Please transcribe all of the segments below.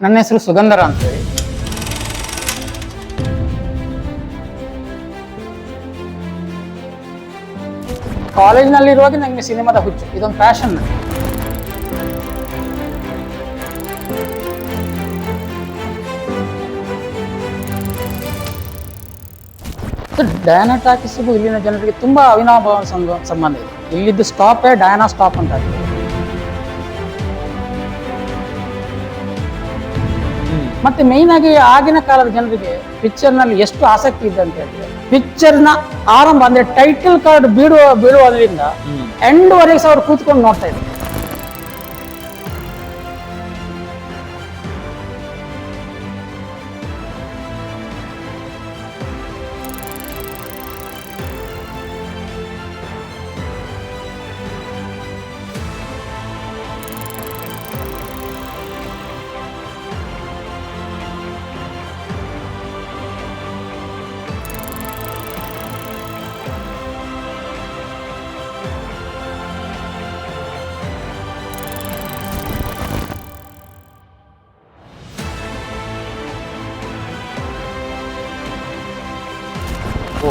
ನನ್ನ ಹೆಸರು ಸುಗಂಧರ ಅಂತೇಳಿ ಕಾಲೇಜ್ನಲ್ಲಿರುವಾಗ ನನಗೆ ಸಿನಿಮಾದ ಹುಚ್ಚು. ಇದೊಂದು ಪ್ಯಾಷನ್ ಡಯಾನಾ ಟಾಕೀಸ್ಗೂ ಇಲ್ಲಿನ ಜನರಿಗೆ ತುಂಬಾ ಅವಿನಾಭಾವ ಸಂಬ- ಸಂಬಂಧ ಇದೆ. ಇಲ್ಲಿದ್ದು ಸ್ಟಾಪೇ ಡಯಾನಾ ಸ್ಟಾಪ್ ಅಂತ ಮತ್ತೆ ಮೇಯ್ನ್ ಆಗಿ ಆಗಿನ ಕಾಲದ ಜನರಿಗೆ ಪಿಕ್ಚರ್ನಲ್ಲಿ ಎಷ್ಟು ಆಸಕ್ತಿ ಇದೆ ಅಂತ ಹೇಳಿದ್ರೆ ಪಿಕ್ಚರ್ನ ಆರಂಭ ಅಂದ್ರೆ ಟೈಟಲ್ ಕಾರ್ಡ್ ಬೀಳುವ ಬೀಳುವುದರಿಂದ ಎಂಡ್ ವರೆಗೆ ಸಹ ಅವ್ರು ಕೂತ್ಕೊಂಡು ನೋಡ್ತಾ ಇದ್ರು.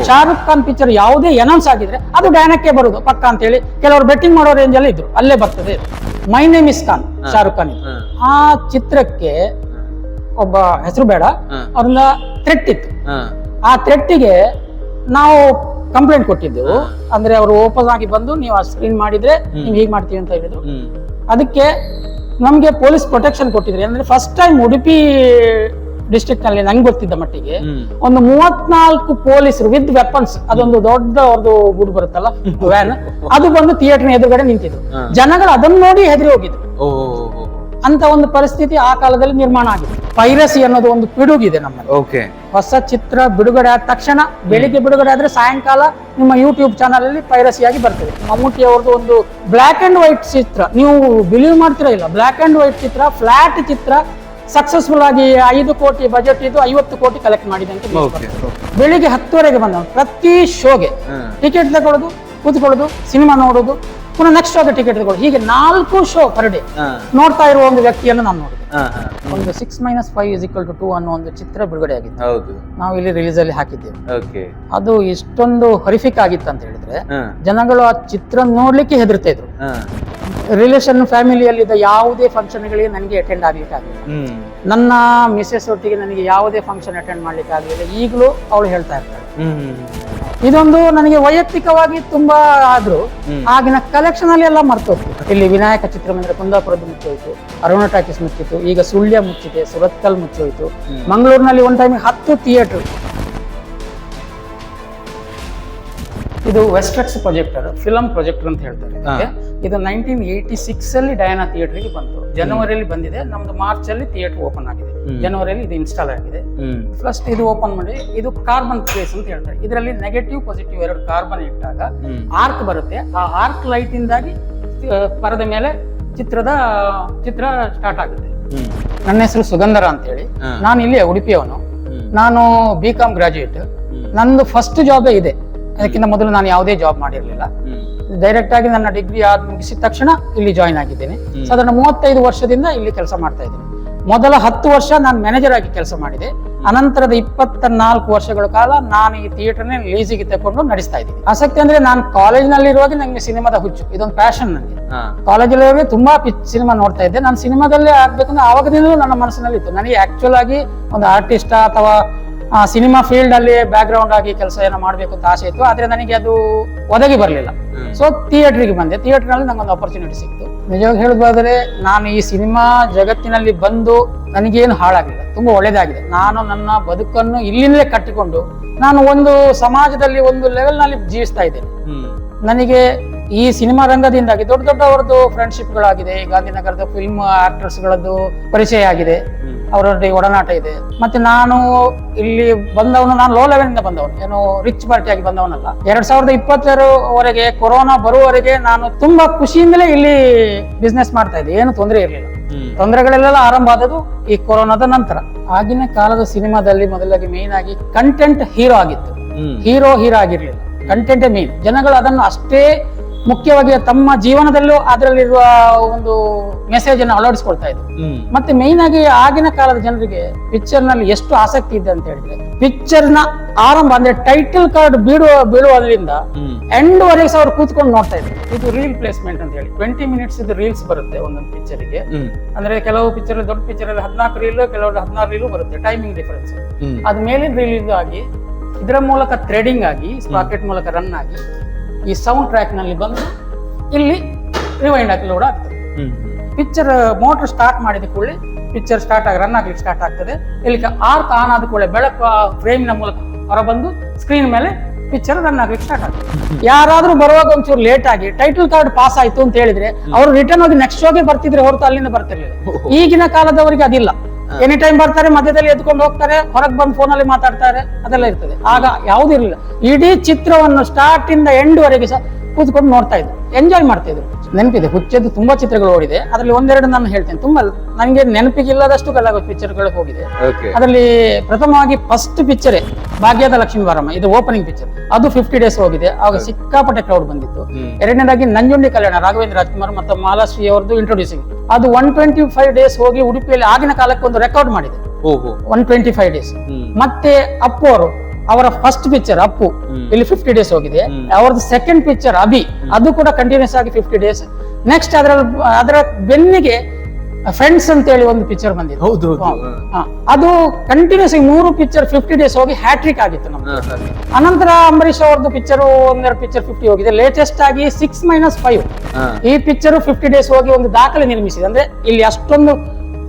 ಶಾರುಖ್ ಖಾನ್ ಪಿಕ್ಚರ್ ಯಾವುದೇ ಅನೌನ್ಸ್ ಆಗಿದ್ರೆ ಅದು ಡಯಾನಕ್ಕೆ ಬರುದು ಪಕ್ಕ ಅಂತ ಹೇಳಿ. ಕೆಲವರು ಬೆಟ್ಟಿಂಗ್ ಮಾಡೋ ರೇಂಜ್ ಅಲ್ಲಿ ಇದ್ರು ಅಲ್ಲೇ ಬರ್ತದೆ. My name is Khan Shahrukh Khan ಆ ಚಿತ್ರಕ್ಕೆ ಒಬ್ಬ ಹೆಸರು ಬೇಡ ಅವ್ರನ್ನ ಥ್ರೆಟ್ ಇತ್ತು. ಆ ಥ್ರೆಟ್ಟಿಗೆ ನಾವು ಕಂಪ್ಲೇಂಟ್ ಕೊಟ್ಟಿದ್ದೆವು ಅಂದ್ರೆ ಅವರು ಓಪನ್ ಆಗಿ ಬಂದು ನೀವು ಆ ಸ್ಕ್ರೀನ್ ಮಾಡಿದ್ರೆ ನೀವು ಹೀಗೆ ಮಾಡ್ತೀವಿ ಅಂತ ಹೇಳಿದ್ರು. ಅದಕ್ಕೆ ನಮಗೆ ಪೊಲೀಸ್ ಪ್ರೊಟೆಕ್ಷನ್ ಕೊಟ್ಟಿದ್ರಿ. ಅಂದ್ರೆ ಫಸ್ಟ್ ಟೈಮ್ ಉಡುಪಿ ಡಿಸ್ಟ್ರಿಕ್ಟ್ನಲ್ಲಿ ನಂಗೆ ಗೊತ್ತಿದ್ದ ಮಟ್ಟಿಗೆ ಒಂದು ಮೂವತ್ನಾಲ್ಕು ಪೊಲೀಸರು ವಿತ್ ವೆಪನ್ಸ್ ಅದೊಂದು ದೊಡ್ಡ ಅವ್ರದ್ದು ಗುಡ್ ಬರುತ್ತಲ್ಲ ವ್ಯಾನ್ ಅದು ಬಂದು ಥಿಯೇಟರ್ ಎದುರುಗಡೆ ನಿಂತಿದ್ರು ಜನಗಳು ಅದನ್ನ ನೋಡಿ ಹೆದರಿ ಹೋಗಿದ್ರು. ಅಂತ ಒಂದು ಪರಿಸ್ಥಿತಿ ಆ ಕಾಲದಲ್ಲಿ ನಿರ್ಮಾಣ ಆಗಿದೆ. ಪೈರಸಿ ಅನ್ನೋದು ಒಂದು ಪಿಡುಗಿದೆ ನಮ್ಮಲ್ಲಿ. ಓಕೆ ಹೊಸ ಚಿತ್ರ ಬಿಡುಗಡೆ ಆದ ತಕ್ಷಣ ಬೆಳಿಗ್ಗೆ ಬಿಡುಗಡೆ ಆದ್ರೆ ಸಾಯಂಕಾಲ ನಿಮ್ಮ ಯೂಟ್ಯೂಬ್ ಚಾನಲ್ ಅಲ್ಲಿ ಪೈರಸಿ ಆಗಿ ಬರ್ತದೆ. ಮಮ್ಮೂಟಿ ಅವ್ರದ್ದು ಒಂದು ಬ್ಲಾಕ್ ಅಂಡ್ ವೈಟ್ ಚಿತ್ರ. ನೀವು ಬಿಲೀವ್ ಮಾಡ್ತೀರಾ ಇಲ್ಲ? ಬ್ಲಾಕ್ ಅಂಡ್ ವೈಟ್ ಚಿತ್ರ ಫ್ಲಾಟ್ ಚಿತ್ರ ಸಕ್ಸಸ್ಫುಲ್ ಆಗಿ ಐದು ಕೋಟಿ ಬಜೆಟ್ ಇದು ಐವತ್ತು ಕೋಟಿ ಕಲೆಕ್ಟ್ ಮಾಡಿದೆ ಅಂತ news ಓಕೆ ಬರ್ತದೆ. ಬೆಳಿಗ್ಗೆ ಹತ್ತುವರೆಗೆ ಬಂದ ಪ್ರತಿ ಶೋಗೆ ಟಿಕೆಟ್ ತಗೊಳ್ಳೋದು ಕೂತ್ಕೊಳ್ಳೋದು ಸಿನಿಮಾ ನೋಡೋದು ಪುನಃ ನೆಕ್ಸ್ಟ್ ಶೋಗೆ ಟಿಕೆಟ್ ತಗೊಳ್ಳೋದು. ಹೀಗೆ ನಾಲ್ಕು ಶೋ ಪರ್ ಡೇ ನೋಡ್ತಾ ಇರುವ ಒಂದು ವ್ಯಕ್ತಿಯನ್ನು ನಾನು ನೋಡಿದೆ. ಒಂದು six minus five is equal to two ಅನ್ನೋ ಒಂದು ಚಿತ್ರ ಬಿಡುಗಡೆ ಆಗಿತ್ತು. ಹೌದು. ನಾವು ಇಲ್ಲಿ ರಿಲೀಸ್ ಅಲ್ಲಿ ಹಾಕಿದ್ದೇವೆ. ಓಕೆ ಅದು ಇಷ್ಟೊಂದು ಹರಿಫಿಕ್ ಆಗಿತ್ತು ಅಂತ ಹೇಳಿದ್ರೆ ಜನಗಳು ಆ ಚಿತ್ರ ನೋಡ್ಲಿಕ್ಕೆ ಹೆದರ್ತಾ ಇದ್ರು. ರಿಲೇಷನ್ ಫ್ಯಾಮಿಲಿಯಲ್ಲಿದ್ದ ಯಾವುದೇ ಫಂಕ್ಷನ್ಗಳಿಗೆ ನನಗೆ ಅಟೆಂಡ್ ಆಗ್ಲಿಕ್ಕೆ ಆಗಲಿಲ್ಲ ಹ್ಮ್. ನನ್ನ ಮಿಸ್ಸಸ್ ಒಟ್ಟಿಗೆ ನನಗೆ ಯಾವುದೇ ಫಂಕ್ಷನ್ ಅಟೆಂಡ್ ಮಾಡ್ಲಿಕ್ಕೆ ಆಗಲಿಲ್ಲ ಈಗಲೂ ಅವಳು ಹೇಳ್ತಾ ಇರ್ತಾಳೆ. ಇದೊಂದು ನನಗೆ ವೈಯಕ್ತಿಕವಾಗಿ ತುಂಬಾ ಆದ್ರೂ ಆಗಿನ ಕಲೆಕ್ಷನ್ ಅಲ್ಲಿ ಎಲ್ಲ ಮರ್ತೋಗ್ತು ಇಲ್ಲಿ ವಿನಾಯಕ ಚಿತ್ರಮಂದಿರ ಕುಂದಾಪುರದ ಮುಚ್ಚೋಯ್ತು ಅರುಣ ಟಾಕೀಸ್ ಮುಚ್ಚಿತು ಈಗ ಸುಳ್ಯ ಮುಚ್ಚಿದೆ ಸುರತ್ಕಲ್ ಮುಚ್ಚೋಯ್ತು. ಮಂಗಳೂರಿನಲ್ಲಿ ಒಂದ್ ಟೈಮ್ ಹತ್ತು ಥಿಯೇಟರ್ ಇದು ವೆಸ್ಟ್ರೆಕ್ಸ್ ಪ್ರೊಜೆಕ್ಟರ್ ಫಿಲಂ ಪ್ರೊಜೆಕ್ಟರ್ ಅಂತ ಹೇಳ್ತಾರೆ ಇದು ನೈನ್ಟೀನ್ ಏಯ್ಟಿ ಸಿಕ್ಸ್ ಅಲ್ಲಿ ಡಯಾನಾ ಥಿಯೇಟರ್ಗೆ ಬಂತು. ಜನವರಿಯಲ್ಲಿ ಬಂದಿದೆ ನಮ್ದು ಮಾರ್ಚ್ ಅಲ್ಲಿ ಥಿಯೇಟರ್ ಓಪನ್ ಆಗಿದೆ ಜನವರಿಯಲ್ಲಿ ಇದು ಇನ್ಸ್ಟಾಲ್ ಆಗಿದೆ. ಫಸ್ಟ್ ಇದು ಓಪನ್ ಮಾಡಿ ಇದು ಕಾರ್ಬನ್ ಪ್ಲೇಸ್ ಅಂತ ಹೇಳ್ತಾರೆ. ಇದರಲ್ಲಿ ನೆಗೆಟಿವ್ ಪಾಸಿಟಿವ್ ಎರಡು ಕಾರ್ಬನ್ ಇಟ್ಟಾಗ ಆರ್ಕ್ ಬರುತ್ತೆ. ಆ ಆರ್ಕ್ ಲೈಟ್ ಇಂದಾಗಿ ಪರದ ಮೇಲೆ ಚಿತ್ರದ ಚಿತ್ರ ಸ್ಟಾರ್ಟ್ ಆಗುತ್ತೆ. ನನ್ನ ಹೆಸರು ಸುಗಂಧರ ಅಂತ ಹೇಳಿ ನಾನು ಇಲ್ಲಿ ಉಡುಪಿಯವನು. ನಾನು ಬಿ ಕಾಮ್ ಗ್ರಾಜುಯೇಟ್ ನಂದು ಫಸ್ಟ್ ಜಾಬೇ ಇದೆ. ಅದಕ್ಕಿಂತ ಮೊದಲು ನಾನು ಯಾವುದೇ ಜಾಬ್ ಮಾಡಿರಲಿಲ್ಲ. ಡೈರೆಕ್ಟ್ ಆಗಿ ನನ್ನ ಡಿಗ್ರಿ ಆದ ಮುಗಿಸಿದ ತಕ್ಷಣ ಇಲ್ಲಿ ಜಾಯಿನ್ ಆಗಿದ್ದೇನೆ. ಸಾಧಾರಣ ಮೂವತ್ತೈದು ವರ್ಷದಿಂದ ಇಲ್ಲಿ ಕೆಲಸ ಮಾಡ್ತಾ ಇದ್ದೇನೆ. ಮೊದಲ ಹತ್ತು ವರ್ಷ ನಾನು ಮ್ಯಾನೇಜರ್ ಆಗಿ ಕೆಲಸ ಮಾಡಿದೆ. ಅನಂತರದ ಇಪ್ಪತ್ತ ನಾಲ್ಕು ವರ್ಷಗಳ ಕಾಲ ನಾನು ಈ ಥಿಯೇಟರ್ನೇ ಲೀಸಿಗೆ ತಗೊಂಡು ನಡೆಸ್ತಾ ಇದ್ದೀನಿ. ಆಸಕ್ತಿ ಅಂದ್ರೆ ನಾನು ಕಾಲೇಜ್ನಲ್ಲಿರುವಾಗ ನನಗೆ ಸಿನಿಮಾದ ಹುಚ್ಚು. ಇದೊಂದು ಪ್ಯಾಷನ್ ನನಗೆ ಕಾಲೇಜಲ್ಲಿ ತುಂಬಾ ಸಿನಿಮಾ ನೋಡ್ತಾ ಇದ್ದೆ. ನಾನು ಸಿನಿಮಾದಲ್ಲೇ ಆಗ್ಬೇಕಂದ್ರೆ ಆವಾಗದಿಂದಲೂ ನನ್ನ ಮನಸ್ಸಿನಲ್ಲಿ ಇತ್ತು ನನಗೆ ಆಕ್ಚುಲ್ ಆಗಿ ಒಂದು ಆರ್ಟಿಸ್ಟ್ ಅಥವಾ ಸಿನಿಮಾ ಫೀಲ್ಡ್ ಅಲ್ಲಿ ಬ್ಯಾಕ್ ಗ್ರೌಂಡ್ ಆಗಿ ಕೆಲಸ ಏನೋ ಮಾಡಬೇಕು ಅಂತ ಆಸೆ ಇತ್ತು. ಆದ್ರೆ ನನಗೆ ಅದು ಒದಗಿ ಬರಲಿಲ್ಲ. ಸೊ ಥಿಯೇಟರ್ಗೆ ಬಂದೆ. ಥಿಯೇಟರ್ನಲ್ಲಿ ನಂಗೊಂದು ಆಪರ್ಚುನಿಟಿ ಸಿಕ್ತು. ನಿಜವಾಗಿ ಹೇಳೋದಾದ್ರೆ ನಾನು ಈ ಸಿನಿಮಾ ಜಗತ್ತಿನಲ್ಲಿ ಬಂದು ನನಗೇನು ಹಾಳಾಗಿಲ್ಲ. ತುಂಬಾ ಒಳ್ಳೇದಾಗಿದೆ. ನಾನು ನನ್ನ ಬದುಕನ್ನು ಇಲ್ಲಿಂದಲೇ ಕಟ್ಟಿಕೊಂಡು ನಾನು ಒಂದು ಸಮಾಜದಲ್ಲಿ ಒಂದು ಲೆವೆಲ್ನಲ್ಲಿ ಜೀವಿಸ್ತಾ ಇದ್ದೇನೆ. ನನಗೆ ಈ ಸಿನಿಮಾ ರಂಗದಿಂದಾಗಿ ದೊಡ್ಡ ದೊಡ್ಡವರದ್ದು ಫ್ರೆಂಡ್ಶಿಪ್ ಗಳಾಗಿದೆ ಗಾಂಧಿನಗರದ ಫಿಲ್ಮ್ ಆಕ್ಟರ್ಸ್ ಗಳದ್ದು ಪರಿಚಯ ಆಗಿದೆ. ಅವರೊಟ್ಟಿಗೆ ಒಡನಾಟ ಇದೆ. ಮತ್ತೆ ನಾನು ಇಲ್ಲಿ ಬಂದವನು ನಾನು ಲೋ ಲೆವೆಲ್ ಇಂದ ಬಂದವನು. ಏನು ರಿಚ್ ಪಾರ್ಟಿ ಆಗಿ ಬಂದವನಲ್ಲ. ಎರಡ್ ಸಾವಿರದ ಇಪ್ಪತ್ತರವರೆಗೆ ಕೊರೋನಾ ಬರುವವರೆಗೆ ನಾನು ತುಂಬಾ ಖುಷಿಯಿಂದಲೇ ಇಲ್ಲಿ ಬಿಸ್ನೆಸ್ ಮಾಡ್ತಾ ಇದ್ದೆ. ಏನು ತೊಂದರೆ ಇರಲಿಲ್ಲ. ತೊಂದರೆಗಳೆಲ್ಲ ಆರಂಭ ಆದದ್ದು ಈ ಕೊರೋನಾದ ನಂತರ. ಆಗಿನ ಕಾಲದ ಸಿನಿಮಾದಲ್ಲಿ ಮೊದಲಾಗಿ ಮೇನ್ ಆಗಿ ಕಂಟೆಂಟ್ ಹೀರೋ ಆಗಿತ್ತು. ಹೀರೋ ಹೀರೋ ಆಗಿರ್ಲಿಲ್ಲ. ಕಂಟೆಂಟ್ ಮೇನ್ ಜನಗಳು ಅದನ್ನು ಅಷ್ಟೇ ಮುಖ್ಯವಾಗಿ ತಮ್ಮ ಜೀವನದಲ್ಲೂ ಅದರಲ್ಲಿರುವ ಒಂದು ಮೆಸೇಜ್ ಅನ್ನು ಅಳವಡಿಸ್ಕೊಳ್ತಾ ಇದ್ರು. ಮತ್ತೆ ಮೇನ್ ಆಗಿ ಆಗಿನ ಕಾಲದ ಜನರಿಗೆ ಪಿಕ್ಚರ್ನಲ್ಲಿ ಎಷ್ಟು ಆಸಕ್ತಿ ಇದೆ ಅಂತ ಹೇಳಿದ್ರೆ ಪಿಕ್ಚರ್ನ ಆರಂಭ ಅಂದ್ರೆ ಟೈಟಲ್ ಕಾರ್ಡ್ ಬೀಳುವ ಬೀಳುವುದರಿಂದ ಎಂಡ್ ವರೆಗೆ ಅವ್ರು ಕೂತ್ಕೊಂಡು ನೋಡ್ತಾ ಇದ್ರು. ಇದು ರೀಲ್ ಪ್ಲೇಸ್ಮೆಂಟ್ ಅಂತ ಹೇಳಿ. ಟ್ವೆಂಟಿ ಮಿನಿಟ್ಸ್ ಇದು ರೀಲ್ಸ್ ಬರುತ್ತೆ ಒಂದೊಂದು ಪಿಕ್ಚರ್ಗೆ. ಅಂದ್ರೆ ಕೆಲವು ಪಿಕ್ಚರ್ ದೊಡ್ಡ ಪಿಕ್ಚರ್ ಅಲ್ಲಿ ಹದಿನಾಲ್ಕು ರೀಲ್ ಕೆಲವು ಹದಿನಾರು ರೀಲ್ ಬರುತ್ತೆ ಟೈಮಿಂಗ್ ಡಿಫರೆನ್ಸ್ ಅದ್ ಮೇಲಿನ ರಿಲೀಸ್ ಆಗಿ ಇದರ ಮೂಲಕ ಥ್ರೆಡಿಂಗ್ ಆಗಿ ಸ್ಪಾಕೆಟ್ ಮೂಲಕ ರನ್ ಆಗಿ ಈ ಸೌಂಡ್ ಟ್ರ್ಯಾಕ್ನಲ್ಲಿ ಬಂದು ಇಲ್ಲಿ ರಿವೈಂಡ್ ಆಗಿ ಲೋಡ್ ಆಗ್ತದೆ. ಪಿಕ್ಚರ್ ಮೋಟರ್ ಸ್ಟಾರ್ಟ್ ಮಾಡಿದ ಕೂಡಲೇ ಪಿಕ್ಚರ್ ಸ್ಟಾರ್ಟ್ ಆಗಿ ರನ್ ಆಗ್ಲಿಕ್ಕೆ ಸ್ಟಾರ್ಟ್ ಆಗ್ತದೆ. ಇಲ್ಲಿ ಆರ್ತ್ ಆನ್ ಆದ ಕೂಡಲೇ ಬೆಳಕು ಆ ಫ್ರೇಮಿನ ಮೂಲಕ ಹೊರಬಂದು ಸ್ಕ್ರೀನ್ ಮೇಲೆ ಪಿಕ್ಚರ್ ರನ್ ಆಗ್ಲಿಕ್ಕೆ ಸ್ಟಾರ್ಟ್ ಆಗ್ತದೆ. ಯಾರಾದ್ರೂ ಬರುವಾಗ ಒಂಚೂರು ಲೇಟ್ ಆಗಿ ಟೈಟಲ್ ಕಾರ್ಡ್ ಪಾಸ್ ಆಯ್ತು ಅಂತ ಹೇಳಿದ್ರೆ ಅವರು ರಿಟರ್ನ್ ಹೋಗಿ ನೆಕ್ಸ್ಟ್ ಶೋಗೆ ಬರ್ತಿದ್ರೆ ಹೊರತು ಅಲ್ಲಿಂದ ಬರ್ತಿರ್ಲಿಲ್ಲ. ಈಗಿನ ಕಾಲದವರಿಗೆ ಅದಿಲ್ಲ. ಎನಿ ಟೈಮ್ ಬರ್ತಾರೆ ಮಧ್ಯದಲ್ಲಿ ಎದ್ಕೊಂಡು ಹೋಗ್ತಾರೆ ಹೊರಗೆ ಬಂದು ಫೋನಲ್ಲಿ ಮಾತಾಡ್ತಾರೆ ಅದೆಲ್ಲ ಇರ್ತದೆ. ಆಗ ಯಾವುದೂ ಇರಲಿಲ್ಲ. ಇಡೀ ಚಿತ್ರವನ್ನು ಸ್ಟಾರ್ಟ್ ಇಂದ ಎಂಡ್ ವರೆಗೆ ಸಹ ಕೂತ್ಕೊಂಡು ನೋಡ್ತಾ ಇದ್ರು. ಎಂಜಾಯ್ ಮಾಡ್ತಾ ಇದ್ರು. ನೆನಪಿದೆ ಹುಚ್ಚದ್ದು ತುಂಬಾ ಚಿತ್ರಗಳು ಓಡಿದೆ. ಅದರಲ್ಲಿ ಒಂದೆರಡು ನಾನು ಹೇಳ್ತೇನೆ. ತುಂಬಾ ನನಗೆ ನೆನಪಿಗಿಲ್ಲದಷ್ಟು ಕಲಾಗ ಪಿಕ್ಚರ್ಗಳು ಹೋಗಿದೆ. ಅದರಲ್ಲಿ ಪ್ರಥಮವಾಗಿ ಫಸ್ಟ್ ಪಿಕ್ಚರೇ ಭಾಗ್ಯದ ಲಕ್ಷ್ಮಿ ಬಾರಮ್ಮ ಇದು ಓಪನಿಂಗ್ ಪಿಕ್ಚರ್ ಅದು ಫಿಫ್ಟಿ ಡೇಸ್ ಹೋಗಿದೆ ಅವಾಗ ಸಿಕ್ಕಾಪಟ್ಟೆ ಕ್ರೌಡ್ ಬಂದಿತ್ತು. ಎರಡನೇದಾಗಿ ನಂಜುಂಡಿ ಕಲ್ಯಾಣ ರಾಘವೇಂದ್ರ ರಾಜ್ಕುಮಾರ್ ಮತ್ತು ಮಾಲಾಶ್ರೀ ಅವರದ್ದು ಇಂಟ್ರೊಡ್ಯೂಸಿಂಗ್ ಅದು ಒನ್ ಟ್ವೆಂಟಿ ಫೈವ್ ಡೇಸ್ ಹೋಗಿ ಉಡುಪಿಯಲ್ಲಿ ಆಗಿನ ಕಾಲಕ್ಕೆ ಒಂದು ರೆಕಾರ್ಡ್ ಮಾಡಿದೆ. ಒನ್ ಟ್ವೆಂಟಿ ಫೈವ್ ಡೇಸ್ ಮತ್ತೆ ಅಪ್ಪು ಅವರು ಅವರ ಫಸ್ಟ್ ಪಿಕ್ಚರ್ ಅಪ್ಪು ಇಲ್ಲಿ ಫಿಫ್ಟಿ ಡೇಸ್ ಹೋಗಿದೆ. ಅವರದ್ದು ಸೆಕೆಂಡ್ ಪಿಕ್ಚರ್ ಅಭಿ ಅದು ಕೂಡ ಕಂಟಿನ್ಯೂಸ್ ಆಗಿ ಫಿಫ್ಟಿ ಡೇಸ್ ನೆಕ್ಸ್ಟ್ ಅದರ ಅದರ ಬೆನ್ನಿಗೆ ಫ್ರೆಂಡ್ಸ್ ಅಂತ ಹೇಳಿ ಒಂದು ಪಿಕ್ಚರ್ ಬಂದಿದೆ. ಹೌದು ಅದು ಕಂಟಿನ್ಯೂಸ್ ಮೂರು ಪಿಕ್ಚರ್ ಫಿಫ್ಟಿ ಡೇಸ್ ಹೋಗಿ ಹ್ಯಾಟ್ರಿಕ್ ಆಗಿತ್ತು ಹಾ. ಅನಂತರ ಅಂಬರೀಶ್ ಅವ್ರದ್ದು ಪಿಕ್ಚರ್ ಒಂದೆರಡು ಪಿಕ್ಚರ್ ಫಿಫ್ಟಿ ಹೋಗಿದೆ. ಲೇಟೆಸ್ಟ್ ಆಗಿ ಸಿಕ್ಸ್ ಮೈನಸ್ ಫೈವ್. ಈ ಪಿಕ್ಚರ್ ಫಿಫ್ಟಿ ಡೇಸ್ ಹೋಗಿ ಒಂದು ದಾಖಲೆ ನಿರ್ಮಿಸಿದೆ. ಅಂದ್ರೆ ಇಲ್ಲಿ ಅಷ್ಟೊಂದು